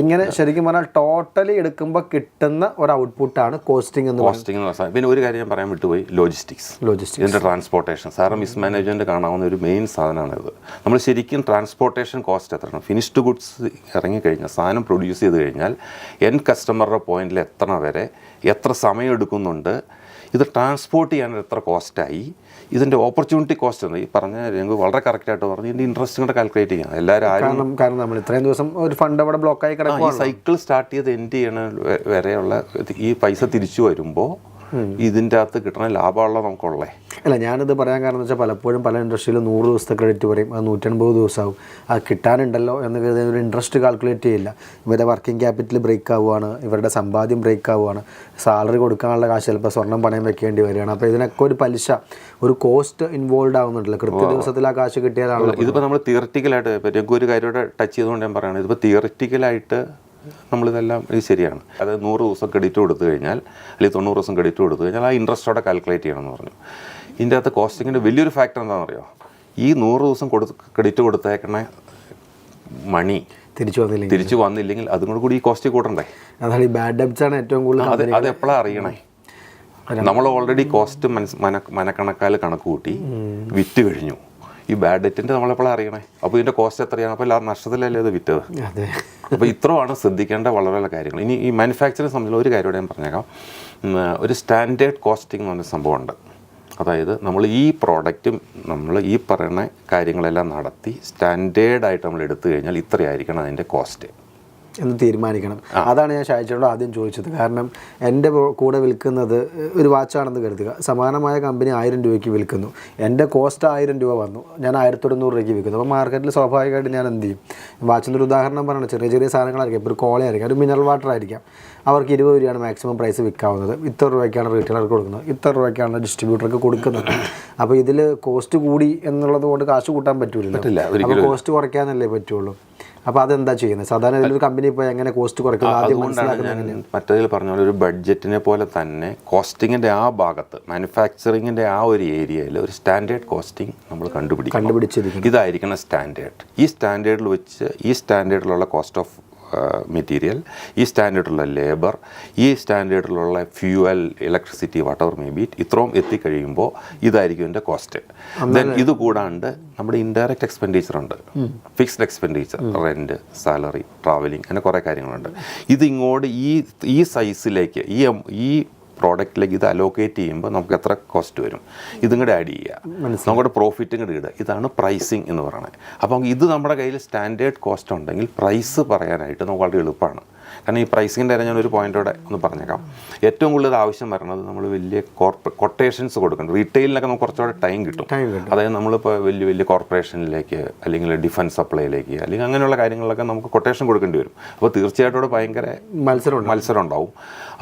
ഇങ്ങനെ ശരിക്കും പറഞ്ഞാൽ ടോട്ടലി എടുക്കുമ്പോൾ കിട്ടുന്ന ഒരു ഔട്ട്പുട്ടാണ് കോസ്റ്റിംഗ് എന്ന് പറയുന്നത്. കോസ്റ്റിംഗ് എന്ന് പറഞ്ഞാൽ പിന്നെ ഒരു കാര്യം ഞാൻ പറയാൻ വിട്ടുപോയി ലോജിസ്റ്റിക്സ് ലോജിസ്റ്റിക്സ് ഇതിന്റെ ട്രാൻസ്പോർട്ടേഷൻ സാറ് മിസ്മാനേജ്മെന്റ് കാണാവുന്ന ഒരു മെയിൻ സാധനമാണ് ഇത് നമ്മൾ ശരിക്കും ട്രാൻസ്പോർട്ടേഷൻ കോസ്റ്റ് എത്രയാണ്? ഫിനിഷ്ഡ് ഗുഡ്സ് ഇറങ്ങിക്കഴിഞ്ഞാൽ സാധനം പ്രൊഡ്യൂസ് ചെയ്ത് കഴിഞ്ഞാൽ എൻ കസ്റ്റമറുടെ പോയിന്റിൽ എത്തണ വരെ എത്ര സമയം എടുക്കുന്നുണ്ട് ഇത് ട്രാൻസ്പോർട്ട് ചെയ്യാൻ എത്ര കോസ്റ്റായി ഇതിന്റെ ഓപ്പർച്യൂണിറ്റി കോസ്റ്റ് എന്ന് ഈ പറഞ്ഞ ഞങ്ങൾക്ക് വളരെ കറക്റ്റായിട്ട് പറഞ്ഞു ഇതിന്റെ ഇൻട്രസ്റ്റ് കൂടെ കാൽക്കുലേറ്റ് ചെയ്യണം എല്ലാവരും ആരും കാരണം നമ്മൾ ഇത്രയും ദിവസം ഒരു ഫണ്ട് അവിടെ ബ്ലോക്കായി കിടക്കും സൈക്കിൾ സ്റ്റാർട്ട് ചെയ്ത് എൻഡ് ചെയ്യണ വരെയുള്ള ഈ പൈസ തിരിച്ചു വരുമ്പോൾ ഇതിന്റെ അകത്ത് കിട്ടണ ലാഭമുള്ള നമുക്കുള്ളേ. അല്ല ഞാനിത് പറയാൻ കാരണം എന്ന് വെച്ചാൽ പലപ്പോഴും പല ഇൻഡസ്ട്രിയിലും നൂറ് ദിവസത്തെ ക്രെഡിറ്റ് പറയും അത് നൂറ്റൻപത് ദിവസമാവും അത് കിട്ടാനുണ്ടല്ലോ എന്ന് കരുതി ഒരു ഇൻട്രസ്റ്റ് കാൽക്കുലേറ്റ് ചെയ്യില്ല. ഇവരുടെ വർക്കിംഗ് ക്യാപിറ്റൽ ബ്രേക്ക് ആവുകയാണ് ഇവരുടെ സമ്പാദ്യം ബ്രേക്ക് ആവുകയാണ് സാലറി കൊടുക്കാനുള്ള കാശ് ചിലപ്പോൾ സ്വർണം പണയം വെക്കേണ്ടി വരികയാണ്. അപ്പോൾ ഇതിനൊക്കെ ഒരു പലിശ ഒരു കോസ്റ്റ് ഇൻവോൾവ് ആവുന്നുണ്ടല്ലോ. കൃത്യ ദിവസത്തിൽ ആ കാശ് കിട്ടിയാലാണല്ലോ ഇതിപ്പോൾ നമ്മൾ തിയററ്റിക്കലായിട്ട് ഇപ്പം ഒരു കാര്യമായിട്ട് ടച്ച് ചെയ്തുകൊണ്ട് ഞാൻ പറയുന്നത് ഇതിപ്പോൾ തിയററ്റിക്കലായിട്ട് നമ്മളിതെല്ലാം ഇത് ശരിയാണ്. അത് നൂറ് ദിവസം ക്രെഡിറ്റ് കൊടുത്തു കഴിഞ്ഞാൽ അല്ലെങ്കിൽ തൊണ്ണൂറ് ദിവസം ക്രെഡിറ്റ് കൊടുത്തു കഴിഞ്ഞാൽ ആ ഇൻട്രസ്റ്റോടെ കാൽക്കുലേറ്റ് ചെയ്യണമെന്ന് പറഞ്ഞു. ഇതിന്റെ അകത്ത് കോസ്റ്റിങ്ങിന്റെ വലിയൊരു ഫാക്ടർ എന്താണെന്ന് അറിയോ ഈ നൂറ് ദിവസം കൊടുത്ത് ക്രെഡിറ്റ് കൊടുത്തേക്കുന്ന മണി തിരിച്ചു വന്നില്ല തിരിച്ചു വന്നില്ലെങ്കിൽ അതും കൂടെ കൂടി ഈ കോസ്റ്റ് കൂട്ടണ്ടേ? അതാണ് ഈ ബാഡ് ഡെബ്റ്റ്സ് ആണ് ഏറ്റവും കൂടുതൽ അത് എപ്പോഴാണ് അറിയണേ? നമ്മൾ ഓൾറെഡി കോസ്റ്റ് മനസ് മന മനക്കണക്കാൽ കണക്ക് കൂട്ടി വിറ്റ് കഴിഞ്ഞു. ഈ ബാഡ് ഡെറ്റിന്റെ നമ്മളെപ്പോഴാണ് അറിയണേ? അപ്പോൾ ഇതിന്റെ കോസ്റ്റ് എത്രയാണ്? അപ്പോൾ എല്ലാവരും നഷ്ടത്തിലല്ലേ അത് വിറ്റത്? അപ്പോൾ ഇത്രയാണ് ശ്രദ്ധിക്കേണ്ട വളരെ വളരെ കാര്യങ്ങൾ. ഇനി ഈ മാനുഫാക്ചറിങ് സംബന്ധിച്ചുള്ള ഒരു കാര്യം ഇവിടെ ഞാൻ പറഞ്ഞേക്കാം. ഒരു സ്റ്റാൻഡേർഡ് കോസ്റ്റിംഗ് എന്ന് പറഞ്ഞ സംഭവമുണ്ട്. അതായത് നമ്മൾ ഈ പ്രോഡക്റ്റും നമ്മൾ ഈ പറയുന്ന കാര്യങ്ങളെല്ലാം നടത്തി സ്റ്റാൻഡേർഡായിട്ട് നമ്മൾ എടുത്തു കഴിഞ്ഞാൽ ഇത്രയായിരിക്കണം അതിന്റെ കോസ്റ്റ് എന്ന് തീരുമാനിക്കണം. അതാണ് ഞാൻ ഷായിച്ചോട് ആദ്യം ചോദിച്ചത്. കാരണം എന്റെ കൂടെ വിൽക്കുന്നത് ഒരു വാച്ചാണെന്ന് കരുതുക. സമാനമായ കമ്പനി ആയിരം രൂപയ്ക്ക് വിൽക്കുന്നു. എന്റെ കോസ്റ്റ് ആയിരം രൂപ വന്നു. ഞാൻ ആയിരത്തി ഒരുന്നൂറ് രൂപയ്ക്ക് വിൽക്കുന്നു. അപ്പോൾ മാർക്കറ്റിൽ സ്വാഭാവികമായിട്ട് ഞാൻ എന്ത് ചെയ്യും? വാച്ചിന്റെ ഒരു ഉദാഹരണം പറയണം. ചെറിയ ചെറിയ സാധനങ്ങളായിരിക്കും. ഇപ്പോൾ ഒരു കോളയായിരിക്കാം. ഒരു മിനറൽ വാട്ടർ ആയിരിക്കാം. അവർക്ക് ഇരുപത് രൂപയാണ് മാക്സിമം പ്രൈസ് വിൽക്കാവുന്നത്. ഇത്ര രൂപയ്ക്കാണ് റീറ്റെയിലർക്ക് കൊടുക്കുന്നത്. ഇത്ര രൂപയ്ക്കാണ് ഡിസ്ട്രിബ്യൂട്ടർക്ക് കൊടുക്കുന്നത്. അപ്പോൾ ഇതിൽ കോസ്റ്റ് കൂടി എന്നുള്ളത് കൊണ്ട് കാശ് കൂട്ടാൻ പറ്റില്ല, അപ്പോൾ കോസ്റ്റ് കുറയ്ക്കാനല്ലേ പറ്റുള്ളൂ. അപ്പോൾ അതെന്താ ചെയ്യുന്നത്? സാധാരണ ഇതിലൊരു കമ്പനി പോയി എങ്ങനെ കോസ്റ്റ് കുറയ്ക്കുന്നത്? ആദ്യം മനസ്സിലാക്കുന്നത് മറ്റേതിൽ പറഞ്ഞ പോലെ ഒരു ബഡ്ജറ്റിനെ പോലെ തന്നെ കോസ്റ്റിങ്ങിന്റെ ആ ഭാഗത്ത് മാനുഫാക്ചറിങ്ങിന്റെ ആ ഒരു ഏരിയയിൽ ഒരു സ്റ്റാൻഡേർഡ് കോസ്റ്റിംഗ് നമ്മൾ കണ്ടുപിടിക്കും കണ്ടുപിടിച്ചത് ഇതായിരിക്കണം സ്റ്റാൻഡേർഡ് ഈ സ്റ്റാൻഡേർഡിൽ വെച്ച് ഈ സ്റ്റാൻഡേർഡിലുള്ള കോസ്റ്റ് ഓഫ് മെറ്റീരിയൽ ഈ സ്റ്റാൻഡേർഡിലുള്ള ലേബർ ഈ സ്റ്റാൻഡേർഡിലുള്ള fuel electricity water may be ഇത്രയും എത്തിക്കഴിയുമ്പോൾ ഇതായിരിക്കും എന്റെ കോസ്റ്റ് ദെൻ ഇത് കൂടാണ്ട് നമ്മുടെ ഇൻഡയറക്റ്റ് എക്സ്പെൻഡിച്ചർ ഉണ്ട്. Fixed expenditure rent salary travelling അങ്ങനെ കുറേ കാര്യങ്ങളുണ്ട്. ഇത് ഇങ്ങോട്ട് ഈ ഈ സൈസിലേക്ക് ഈ ഈ പ്രോഡക്റ്റിലേക്ക് ഇത് അലോക്കേറ്റ് ചെയ്യുമ്പോൾ നമുക്ക് എത്ര കോസ്റ്റ് വരും? ഇതും കൂടെ ആഡ് ചെയ്യുക. നമ്മുടെ പ്രോഫിറ്റും കൂടെ ഇടുക. ഇതാണ് പ്രൈസിങ് എന്ന് പറയുന്നത്. അപ്പം ഇത് നമ്മുടെ കയ്യിൽ സ്റ്റാൻഡേർഡ് കോസ്റ്റ് ഉണ്ടെങ്കിൽ പ്രൈസ് പറയാനായിട്ട് നമുക്ക് വളരെ എളുപ്പമാണ്. കാരണം ഈ പ്രൈസിങ്ങിന്റെ കാര്യം ഞാനൊരു പോയിന്റോടെ ഒന്ന് പറഞ്ഞേക്കാം. ഏറ്റവും കൂടുതൽ ആവശ്യം വരുന്നത് നമ്മൾ വലിയ കോർപ്പ കൊട്ടേഷൻസ് കൊടുക്കണം. റീറ്റെയിലിനൊക്കെ നമുക്ക് കുറച്ചുകൂടെ ടൈം കിട്ടും. അതായത് നമ്മളിപ്പോൾ വലിയ വലിയ കോർപ്പറേഷനിലേക്ക് അല്ലെങ്കിൽ ഡിഫൻസ് സപ്ലൈയിലേക്ക് അല്ലെങ്കിൽ അങ്ങനെയുള്ള കാര്യങ്ങളിലൊക്കെ നമുക്ക് കൊട്ടേഷൻ കൊടുക്കേണ്ടി വരും. അപ്പോൾ തീർച്ചയായിട്ടും അവിടെ ഭയങ്കര മത്സരം മത്സരം ഉണ്ടാവും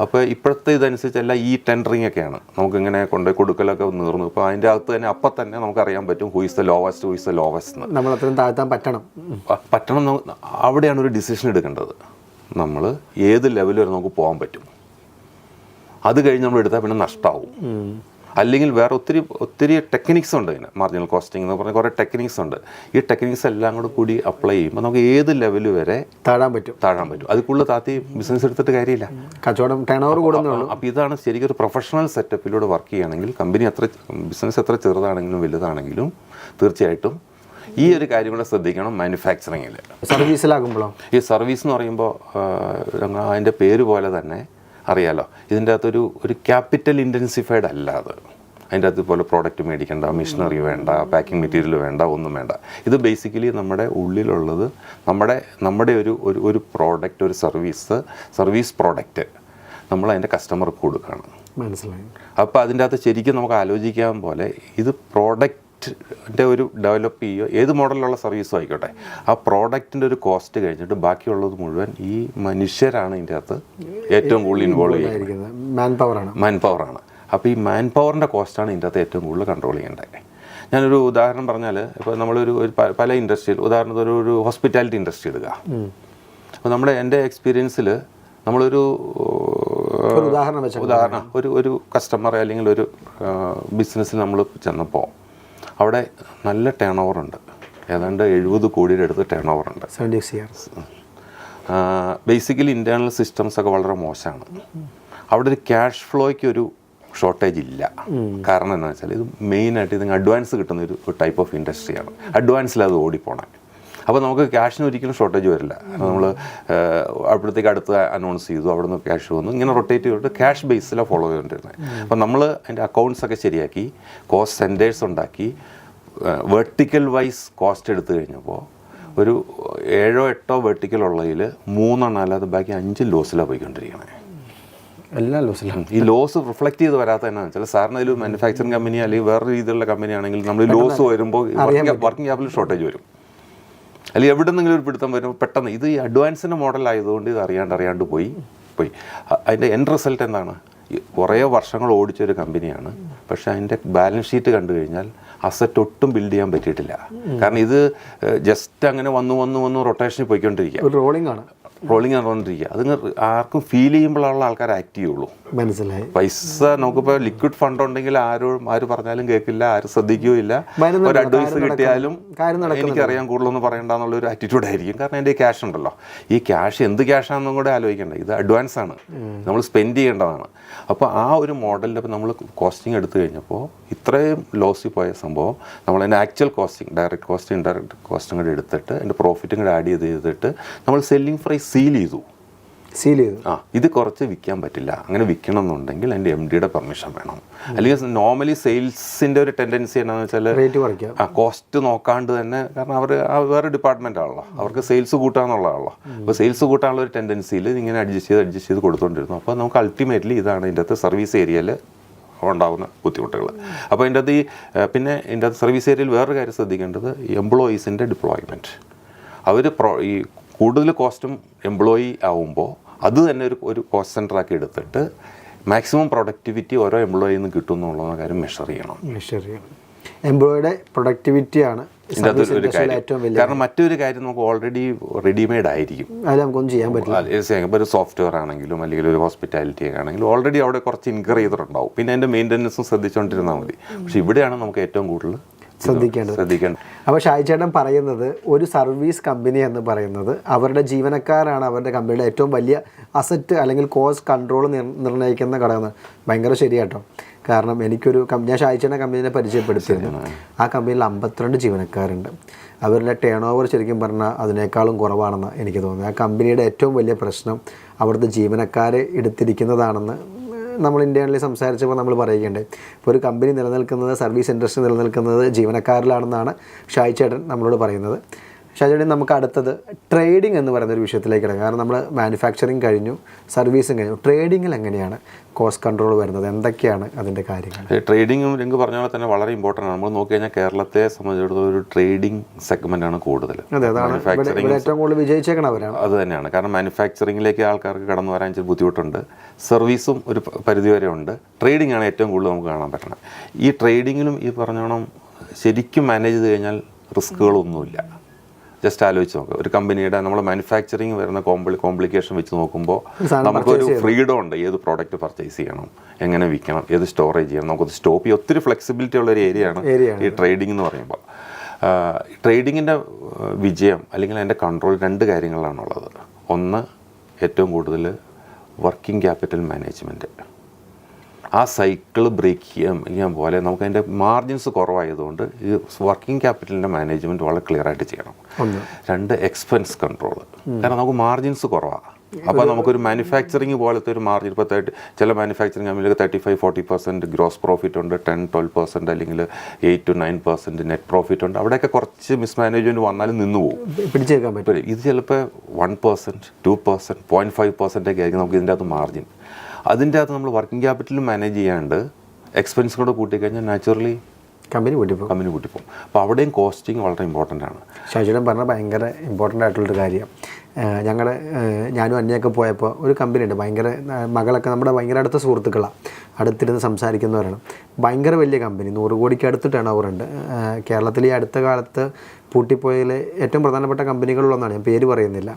അപ്പോൾ ഇപ്പോഴത്തെ ഇതനുസരിച്ചല്ല ഈ ടെൻഡറിങ് ഒക്കെയാണ്. നമുക്ക് ഇങ്ങനെ കൊണ്ട് കൊടുക്കലൊക്കെ നീർന്നു. ഇപ്പോൾ അതിന്റെ അകത്ത് തന്നെ അപ്പം തന്നെ നമുക്ക് അറിയാൻ പറ്റും who is the lowest who is the lowest നമ്മൾ അത്രയും താഴ്ത്താൻ പറ്റണം. പറ്റണം അവിടെയാണ് ഒരു ഡിസിഷൻ എടുക്കേണ്ടത്. നമ്മൾ ഏത് ലെവൽ വരെ നമുക്ക് പോകാൻ പറ്റും. അത് കഴിഞ്ഞ് നമ്മൾ എടുത്താൽ പിന്നെ നഷ്ടമാവും അല്ലെങ്കിൽ വേറെ ഒത്തിരി ഒത്തിരി ടെക്നിക്സ് ഉണ്ട് ഇതിന് മാർജിനൽ കോസ്റ്റിംഗ് എന്ന് പറഞ്ഞ കുറേ ടെക്നിക്സ് ഉണ്ട്. ഈ ടെക്നിക്സ് എല്ലാം കൂടെ കൂടി അപ്ലൈ ചെയ്യുമ്പോൾ നമുക്ക് ഏത് ലെവൽ വരെ താഴാൻ പറ്റും. താഴാൻ പറ്റും. അത് കൂടുതൽ താത്തി ബിസിനസ് എടുത്തിട്ട് കാര്യമില്ല. കച്ചവടം ടേൺ ഓവർ കൂടുന്നേ ഉള്ളൂ. അപ്പോൾ ഇതാണ് ശരിക്കും ഒരു പ്രൊഫഷണൽ സെറ്റപ്പിലൂടെ വർക്ക് ചെയ്യുകയാണെങ്കിൽ കമ്പനി എത്ര ബിസിനസ് എത്ര ചെറുതാണെങ്കിലും വലുതാണെങ്കിലും തീർച്ചയായിട്ടും ഈ ഒരു കാര്യം കൂടെ ശ്രദ്ധിക്കണം മാനുഫാക്ചറിങ്ങിൽ സർവീസിലാകുമ്പോഴോ? ഈ സർവീസ് എന്ന് പറയുമ്പോൾ അതിന്റെ പേര് പോലെ തന്നെ അറിയാലോ. ഇതിന്റെ അകത്തൊരു ഒരു ക്യാപിറ്റൽ ഇന്റൻസിഫൈഡ് അല്ല അത്. അതിന്റെ അകത്ത് പോലെ പ്രോഡക്റ്റ് മേടിക്കേണ്ട മെഷീനറി വേണ്ട പാക്കിംഗ് മെറ്റീരിയൽ വേണ്ട ഒന്നും വേണ്ട. ഇത് ബേസിക്കലി നമ്മുടെ ഉള്ളിലുള്ളത് നമ്മുടെ നമ്മുടെ ഒരു ഒരു ഒരു പ്രോഡക്റ്റ് ഒരു സർവീസ് സർവീസ് പ്രോഡക്റ്റ് നമ്മൾ അതിന്റെ കസ്റ്റമർക്ക് കൊടുക്കുകയാണ്. മനസ്സിലായി. അപ്പോൾ അതിന്റെ അകത്ത് ശരിക്കും നമുക്ക് ആലോചിക്കാൻ പോലെ ഇത് പ്രോഡക്റ്റിന്റെ ഒരു ഡെവലപ്പ് ചെയ്യുക ഏത് മോഡലിലുള്ള സർവീസും ആയിക്കോട്ടെ. ആ പ്രോഡക്റ്റിന്റെ ഒരു കോസ്റ്റ് കഴിഞ്ഞിട്ട് ബാക്കിയുള്ളത് മുഴുവൻ ഈ മനുഷ്യരാണ് ഇതിന്റെ അകത്ത് ഏറ്റവും കൂടുതൽ ഇൻവോൾവ് ചെയ്യുന്നത്. മാൻ പവറാണ് മാൻ പവറാണ് അപ്പോൾ ഈ മാൻ പവറിന്റെ കോസ്റ്റാണ് ഇതിന്റെ അകത്ത് ഏറ്റവും കൂടുതൽ കൺട്രോൾ ചെയ്യേണ്ടത്. ഞാനൊരു ഉദാഹരണം പറഞ്ഞാൽ ഇപ്പോൾ നമ്മളൊരു ഒരു പല ഇൻഡസ്ട്രിയിൽ ഉദാഹരണത്തിന് ഒരു ഒരു ഹോസ്പിറ്റാലിറ്റി ഇൻഡസ്ട്രി എടുക്കുക അപ്പോൾ നമ്മുടെ എന്റെ എക്സ്പീരിയൻസിൽ നമ്മളൊരു ഉദാഹരണം ഉദാഹരണം ഒരു ഒരു കസ്റ്റമർ അല്ലെങ്കിൽ ഒരു ബിസിനസ്സിൽ നമ്മൾ ചെന്നപ്പോൾ അവിടെ നല്ല ടേൺ ഓവറുണ്ട് ഉണ്ട്. ഏതാണ്ട് എഴുപത് കോടിയുടെ അടുത്ത് ടേൺ ഓവറുണ്ട് സെവന്റി ബേസിക്കലി ഇന്റേർണൽ സിസ്റ്റംസ് ഒക്കെ വളരെ മോശമാണ്. അവിടെ ഒരു ക്യാഷ് ഫ്ലോയ്ക്ക് ഒരു ഷോർട്ടേജ് ഇല്ല. കാരണം എന്താ വെച്ചാൽ ഇത് മെയിനായിട്ട് ഇതിന് അഡ്വാൻസ് കിട്ടുന്ന ഒരു ടൈപ്പ് ഓഫ് ഇൻഡസ്ട്രിയാണ് അഡ്വാൻസിൽ അത് ഓടിപ്പോണേ. അപ്പോൾ നമുക്ക് ക്യാഷിന് ഒരിക്കലും ഷോർട്ടേജ് വരില്ല. നമ്മൾ അപ്പോഴത്തേക്ക് അടുത്ത് അനൗൺസ് ചെയ്തു അവിടെ നിന്ന് ക്യാഷ് വന്നു. ഇങ്ങനെ റൊട്ടേറ്റ് ചെയ്തിട്ട് ക്യാഷ് ബേസിലാണ് ഫോളോ ചെയ്തുകൊണ്ടിരുന്നത് അപ്പോൾ നമ്മൾ അതിന്റെ അക്കൗണ്ട്സ് ഒക്കെ ശരിയാക്കി കോസ്റ്റ് സെന്റേഴ്സ് ഉണ്ടാക്കി വെർട്ടിക്കൽ വൈസ് കോസ്റ്റ് എടുത്തു കഴിഞ്ഞപ്പോൾ ഒരു ഏഴോ എട്ടോ വെർട്ടിക്കൽ ഉള്ളതിൽ മൂന്നെണ്ണം അല്ലാതെ ബാക്കി അഞ്ച് ലോസിലാണ് പോയിക്കൊണ്ടിരിക്കണേ. എല്ലാ ലോസിലാണ് ഈ ലോസ് റിഫ്ലക്ട് ചെയ്ത് വരാത്ത എന്നാന്ന് വെച്ചാൽ സാറിന് അതിൽ മാനുഫാക്ചറിങ് കമ്പനി അല്ലെങ്കിൽ വേറെ രീതിയിലുള്ള കമ്പനി ആണെങ്കിൽ നമ്മൾ ലോസ് വരുമ്പോൾ വർക്കിംഗ് ക്യാപിറ്റൽ ഷോർട്ടേജ് വരും. അല്ലെങ്കിൽ എവിടെ നിന്നെങ്കിലും ഒരു പിടുത്തം വരുമ്പോൾ പെട്ടെന്ന് ഇത് ഈ അഡ്വാൻസിന്റെ മോഡൽ ആയതുകൊണ്ട് ഇത് അറിയാണ്ട് അറിയാണ്ട് പോയി പോയി. അതിന്റെ എൻഡ് റിസൾട്ട് എന്താണ്? കുറേ വർഷങ്ങൾ ഓടിച്ച ഒരു കമ്പനിയാണ് പക്ഷേ അതിന്റെ ബാലൻസ് ഷീറ്റ് കണ്ടു കഴിഞ്ഞാൽ അസറ്റ് ഒട്ടും ബിൽഡ് ചെയ്യാൻ പറ്റിയിട്ടില്ല. കാരണം ഇത് ജസ്റ്റ് അങ്ങനെ വന്നു വന്നു വന്നു റൊട്ടേഷനിൽ പോയിക്കൊണ്ടിരിക്കുക. റോളിംഗ് ആണ്. റോളിങ് നടന്നുകൊണ്ടിരിക്കുക അത് ആർക്കും ഫീൽ ചെയ്യുമ്പോഴുള്ള ആൾക്കാർ ആക്ട് ചെയ്യുള്ളൂ. മനസ്സിലായി. പൈസ നമുക്കിപ്പോൾ ലിക്വിഡ് ഫണ്ട് ഉണ്ടെങ്കിൽ ആരും ആര് പറഞ്ഞാലും കേൾക്കില്ല ആരും ശ്രദ്ധിക്കുകയില്ല. ഒരു അഡ്വൈസ് കിട്ടിയാലും. എനിക്കറിയാൻ കൂടുതലൊന്നും പറയണ്ടെന്നുള്ള ഒരു ആറ്റിറ്റ്യൂഡ് ആയിരിക്കും. കാരണം എന്റെ ക്യാഷ് ഉണ്ടല്ലോ. ഈ ക്യാഷ് എന്ത് ക്യാഷാണെന്നും കൂടെ ആലോചിക്കേണ്ട. ഇത് അഡ്വാൻസ് ആണ്. നമ്മൾ സ്പെൻഡ് ചെയ്യേണ്ടതാണ്. അപ്പോൾ ആ ഒരു മോഡലിൽ നമ്മൾ കോസ്റ്റിംഗ് എടുത്തു കഴിഞ്ഞപ്പോൾ ഇത്രയും ലോസിൽ പോയ സംഭവം നമ്മൾ അതിന്റെ actual costing direct costing indirect കോസ്റ്റും കൂടെ എടുത്തിട്ട് അതിന്റെ പ്രോഫിറ്റും കൂടെ ആഡ് ചെയ്ത് ചെയ്തിട്ട് നമ്മൾ സെല്ലിംഗ് പ്രൈസ് സീൽ ചെയ്തു. സീൽ ചെയ്തു. ആ ഇത് കുറച്ച് വിൽക്കാൻ പറ്റില്ല. അങ്ങനെ വിൽക്കണം എന്നുണ്ടെങ്കിൽ അതിന്റെ എം ഡിയുടെ പെർമിഷൻ വേണം. അല്ലെങ്കിൽ നോർമലി സെയിൽസിന്റെ ഒരു ടെൻഡൻസി എന്താണെന്ന് വെച്ചാൽ റേറ്റ് കുറയ്ക്കുക ആ കോസ്റ്റ് നോക്കാണ്ട് തന്നെ കാരണം അവർ ആ വേറെ ഡിപ്പാർട്ട്മെന്റ് ആണല്ലോ. അവർക്ക് സെയിൽസ് കൂട്ടാന്നുള്ളതാണല്ലോ. അപ്പോൾ സെയിൽസ് കൂട്ടാനുള്ള ഒരു ടെൻഡൻസിയിൽ ഇങ്ങനെ അഡ്ജസ്റ്റ് ചെയ്ത് അഡ്ജസ്റ്റ് ചെയ്ത് കൊടുത്തുകൊണ്ടിരുന്നു അപ്പോൾ നമുക്ക് അൾട്ടിമേറ്റ്ലി ഇതാണ് ഇതിന്റെ അകത്ത് സർവീസ് ഏരിയയിൽ ഉണ്ടാകുന്ന ബുദ്ധിമുട്ടുകൾ. അപ്പോൾ ഇതിന്റെ അകത്ത് ഈ പിന്നെ ഇതിന്റെ അകത്ത് സർവീസ് ഏരിയയിൽ വേറൊരു കാര്യം ശ്രദ്ധിക്കേണ്ടത് എംപ്ലോയീസിന്റെ ഡിപ്ലോയ്മെന്റ് അവർ പ്രോ ഈ കൂടുതൽ കോസ്റ്റും എംപ്ലോയി ആവുമ്പോൾ അത് തന്നെ ഒരു ഒരു കോസ്റ്റ് സെന്ററാക്കി എടുത്തിട്ട് മാക്സിമം പ്രൊഡക്ടിവിറ്റി ഓരോ എംപ്ലോയിൽ നിന്ന് കിട്ടും എന്നുള്ള കാര്യം മെഷർ ചെയ്യണം. മെഷർ ചെയ്യണം. എംപ്ലോയിയുടെ പ്രൊഡക്ടിവിറ്റിയാണ് കാരണം മറ്റൊരു കാര്യം നമുക്ക് ഓൾറെഡി റെഡിമെയ്ഡ് ആയിരിക്കും. നമുക്കൊന്നും ചെയ്യാൻ പറ്റില്ല. ഇപ്പോൾ ഒരു സോഫ്റ്റ്വെയർ ആണെങ്കിലും അല്ലെങ്കിൽ ഒരു ഹോസ്പിറ്റാലിറ്റി ആണെങ്കിലും ഓൾറെഡി അവിടെ കുറച്ച് ഇൻകർ ചെയ്തിട്ടുണ്ടാവും. പിന്നെ അതിന്റെ മെയിന്റനൻസും ശ്രദ്ധിച്ചുകൊണ്ടിരുന്നാൽ മതി. പക്ഷെ ഇവിടെയാണ് നമുക്ക് ഏറ്റവും കൂടുതൽ ശ്രദ്ധിക്കേണ്ടത്. ശ്രദ്ധിക്കേണ്ടത് അപ്പോൾ ഷായി ചേട്ടൻ പറയുന്നത് ഒരു സർവീസ് കമ്പനി എന്ന് പറയുന്നത് അവരുടെ ജീവനക്കാരാണ് അവരുടെ കമ്പനിയുടെ ഏറ്റവും വലിയ അസറ്റ് അല്ലെങ്കിൽ കോസ്റ്റ് കൺട്രോൾ നിർണയിക്കുന്ന ഘടകം ഭയങ്കര ശരിയാട്ടോ. കാരണം എനിക്കൊരു കമ്പനി ഞാൻ ഷായിച്ചേട്ടൻ കമ്പനിനെ കമ്പനീനെ പരിചയപ്പെടുത്തിയിരുന്നു. ആ കമ്പനിയിൽ അമ്പത്തിരണ്ട് ജീവനക്കാരുണ്ട്. അവരുടെ ടേൺ ഓവർ ശരിക്കും പറഞ്ഞാൽ അതിനേക്കാളും കുറവാണെന്ന് എനിക്ക് തോന്നുന്നത്. ആ കമ്പനിയുടെ ഏറ്റവും വലിയ പ്രശ്നം അവിടുത്തെ ജീവനക്കാരെ എടുത്തിരിക്കുന്നതാണെന്ന് നമ്മൾ ഇന്ത്യയിൽ സംസാരിച്ചപ്പോൾ നമ്മൾ പറയുകയുണ്ട് ഇപ്പോൾ ഒരു കമ്പനി നിലനിൽക്കുന്നത് സർവീസ് ഇൻഡസ്ട്രി നിലനിൽക്കുന്നത് ജീവനക്കാരിലാണെന്നാണ് ഷായ് ചേട്ടൻ നമ്മളോട് പറയുന്നത്. ചേട്ടൻ നമുക്ക് അടുത്തത് ട്രേഡിംഗ് എന്ന് പറയുന്ന ഒരു വിഷയത്തിലേക്ക് ഇടാം കാരണം നമ്മൾ മാനുഫാക്ചറിങ് കഴിഞ്ഞു സർവീസും കഴിഞ്ഞു. ട്രേഡിങ്ങിൽ എങ്ങനെയാണ് കോസ്റ്റ് കൺട്രോൾ വരുന്നത്? എന്തൊക്കെയാണ് അതിന്റെ കാര്യങ്ങൾ? ട്രേഡിങ്ങും രംഗ് പറഞ്ഞ പോലെ തന്നെ വളരെ ഇമ്പോർട്ടന്റ് ആണ്. നമ്മൾ നോക്കി കഴിഞ്ഞാൽ കേരളത്തെ സംബന്ധിച്ചിടത്തോളം ഒരു ട്രേഡിംഗ് സെഗ്മെന്റ് ആണ് കൂടുതൽ. ഏറ്റവും കൂടുതൽ വിജയിച്ചേക്കണം അവരാണ് അത് തന്നെയാണ്. കാരണം മാനുഫാക്ചറിങ്ങിലേക്ക് ആൾക്കാർക്ക് കടന്നു വരാൻ ഇച്ചിരി ബുദ്ധിമുട്ടുണ്ട്. സർവീസും ഒരു പരിധിവരെ ഉണ്ട്. ട്രേഡിംഗ് ആണ് ഏറ്റവും കൂടുതൽ നമുക്ക് കാണാൻ പറ്റണം ഈ ട്രേഡിങ്ങിലും ഈ പറഞ്ഞോണം ശരിക്കും മാനേജ് ചെയ്ത് കഴിഞ്ഞാൽ റിസ്ക്കുകളൊന്നുമില്ല ജസ്റ്റ് ആലോചിച്ച് നോക്കുക ഒരു കമ്പനിയുടെ നമ്മൾ മാനുഫാക്ചറിങ് വരുന്ന കോംപ്ലി കോംപ്ലിക്കേഷൻ വെച്ച് നോക്കുമ്പോൾ നമുക്കൊരു ഫ്രീഡം ഉണ്ട്. ഏത് പ്രോഡക്റ്റ് പർച്ചേസ് ചെയ്യണം? എങ്ങനെ വിൽക്കണം? ഏത് സ്റ്റോറേജ് ചെയ്യണം? നമുക്കത് സ്റ്റോപ്പ് ചെയ്യാം ഒത്തിരി ഫ്ലെക്സിബിലിറ്റി ഉള്ള ഒരു ഏരിയയാണ് ഏരിയയാണ്. ഈ ട്രേഡിംഗ് എന്ന് പറയുമ്പോൾ ട്രേഡിങ്ങിന്റെ വിജയം അല്ലെങ്കിൽ അതിന്റെ കൺട്രോൾ രണ്ട് കാര്യങ്ങളാണുള്ളത്. ഒന്ന് ഏറ്റവും കൂടുതൽ വർക്കിംഗ് ക്യാപിറ്റൽ മാനേജ്മെന്റ് ആ സൈക്കിൾ ബ്രേക്ക് ചെയ്യാൻ ചെയ്യാൻ പോലെ നമുക്ക് അതിന്റെ മാർജിൻസ് കുറവായതുകൊണ്ട് ഈ വർക്കിംഗ് ക്യാപിറ്റലിന്റെ മാനേജ്മെന്റ് വളരെ ക്ലിയർ ആയിട്ട് ചെയ്യണം രണ്ട് എക്സ്പെൻസ് കൺട്രോൾ കാരണം നമുക്ക് മാർജിൻസ് കുറവാണ് അപ്പോൾ നമുക്കൊരു മാനുഫാക്ചറിങ് പോലത്തെ ഒരു മാർജിൻ ഇപ്പോൾ തേർട്ടി ചില മാനുഫാക്ചറിങ് കമ്പനിയിൽ thirty five forty percent gross profit ഉണ്ട് ടെൻ ട്വൽവ് പെർസെന്റ് അല്ലെങ്കിൽ eight to nine percent net profit ഉണ്ട്. അവിടെയൊക്കെ കുറച്ച് മിസ്മാനേജ്മെന്റ് വന്നാലും നിന്ന് പോകും. പിടിച്ചേക്കാൻ പറ്റും. ഇത് ചിലപ്പോൾ one percent two percent point five percent ഒക്കെ ആയിരിക്കും നമുക്ക് ഇതിന്റെ അകത്ത് മാർജിൻ അതിന്റെ അകത്ത് നമ്മൾ വർക്കിംഗ് ക്യാപിറ്റൽ മാനേജ് ചെയ്യാണ്ട് എക്സ്പെൻസ് കൂടെ കൂട്ടിക്കഴിഞ്ഞാൽ നാച്ചുറലി കമ്പനി കൂട്ടിപ്പോകും കമ്പനി കൂട്ടിപ്പോകും അപ്പോൾ അവിടെയും കോസ്റ്റിംഗ് വളരെ ഇമ്പോർട്ടന്റ് ആണ്. ഷാജിടൻ പറഞ്ഞ ഭയങ്കര ഇമ്പോർട്ടന്റ് ആയിട്ടുള്ളൊരു കാര്യം. ഞങ്ങൾ ഞാനും അന്യൊക്കെ പോയപ്പോൾ ഒരു കമ്പനി ഉണ്ട്. ഭയങ്കര മകളൊക്കെ നമ്മുടെ ഭയങ്കര അടുത്ത സുഹൃത്തുക്കളാണ് അടുത്തിരുന്ന് സംസാരിക്കുന്നവരാണ്. ഭയങ്കര വലിയ കമ്പനി നൂറ് കോടിക്ക് അടുത്ത് ടേൺ കേരളത്തിലെ കേരളത്തിൽ ഈ അടുത്ത കാലത്ത് പൂട്ടിപ്പോയതിലെ ഏറ്റവും പ്രധാനപ്പെട്ട കമ്പനികളിലൊന്നാണ് ഞാൻ പേര് പറയുന്നില്ല.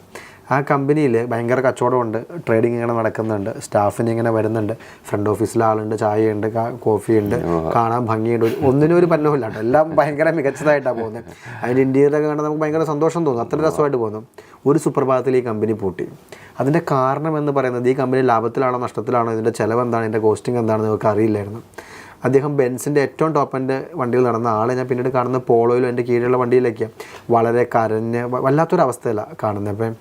ആ കമ്പനിയിൽ ഭയങ്കര കച്ചവടമുണ്ട്. ട്രേഡിംഗ് ഇങ്ങനെ നടക്കുന്നുണ്ട്. സ്റ്റാഫിന് ഇങ്ങനെ വരുന്നുണ്ട്. ഫ്രണ്ട് ഓഫീസിൽ ആളുണ്ട് ചായയുണ്ട് കോഫിയുണ്ട്. കാണാൻ ഭംഗിയുണ്ട്. ഒന്നിനും ഒരു പന്നവുമില്ല എല്ലാം ഭയങ്കര മികച്ചതായിട്ടാണ് പോകുന്നത് അതിന്റെ ഇന്ത്യയിലൊക്കെ കണ്ടാൽ നമുക്ക് ഭയങ്കര സന്തോഷം തോന്നും. അത്ര രസമായിട്ട് പോകുന്നു. ഒരു സുപ്രഭാതത്തിൽ ഈ കമ്പനി പൂട്ടി. അതിന്റെ കാരണം എന്ന് പറയുന്നത് ഈ കമ്പനി ലാഭത്തിലാണോ നഷ്ടത്തിലാണോ? ഇതിന്റെ ചിലവ് എന്താണ്? ഇതിന്റെ കോസ്റ്റിംഗ് എന്താണെന്ന് നമുക്ക് അറിയില്ലായിരുന്നു. അദ്ദേഹം ബെൻസിന്റെ ഏറ്റവും ടോപ്പ് എന്റെ വണ്ടിയിൽ നടന്ന ആളെ ഞാൻ പിന്നീട് കാണുന്ന പോളോയിലും എന്റെ കീഴിലുള്ള വണ്ടിയിലേക്ക് വളരെ കരഞ്ഞ് വല്ലാത്തൊരവസ്ഥയില്ല വല്ലാത്തൊരവസ്ഥയിലാണ് കാണുന്നത് അപ്പം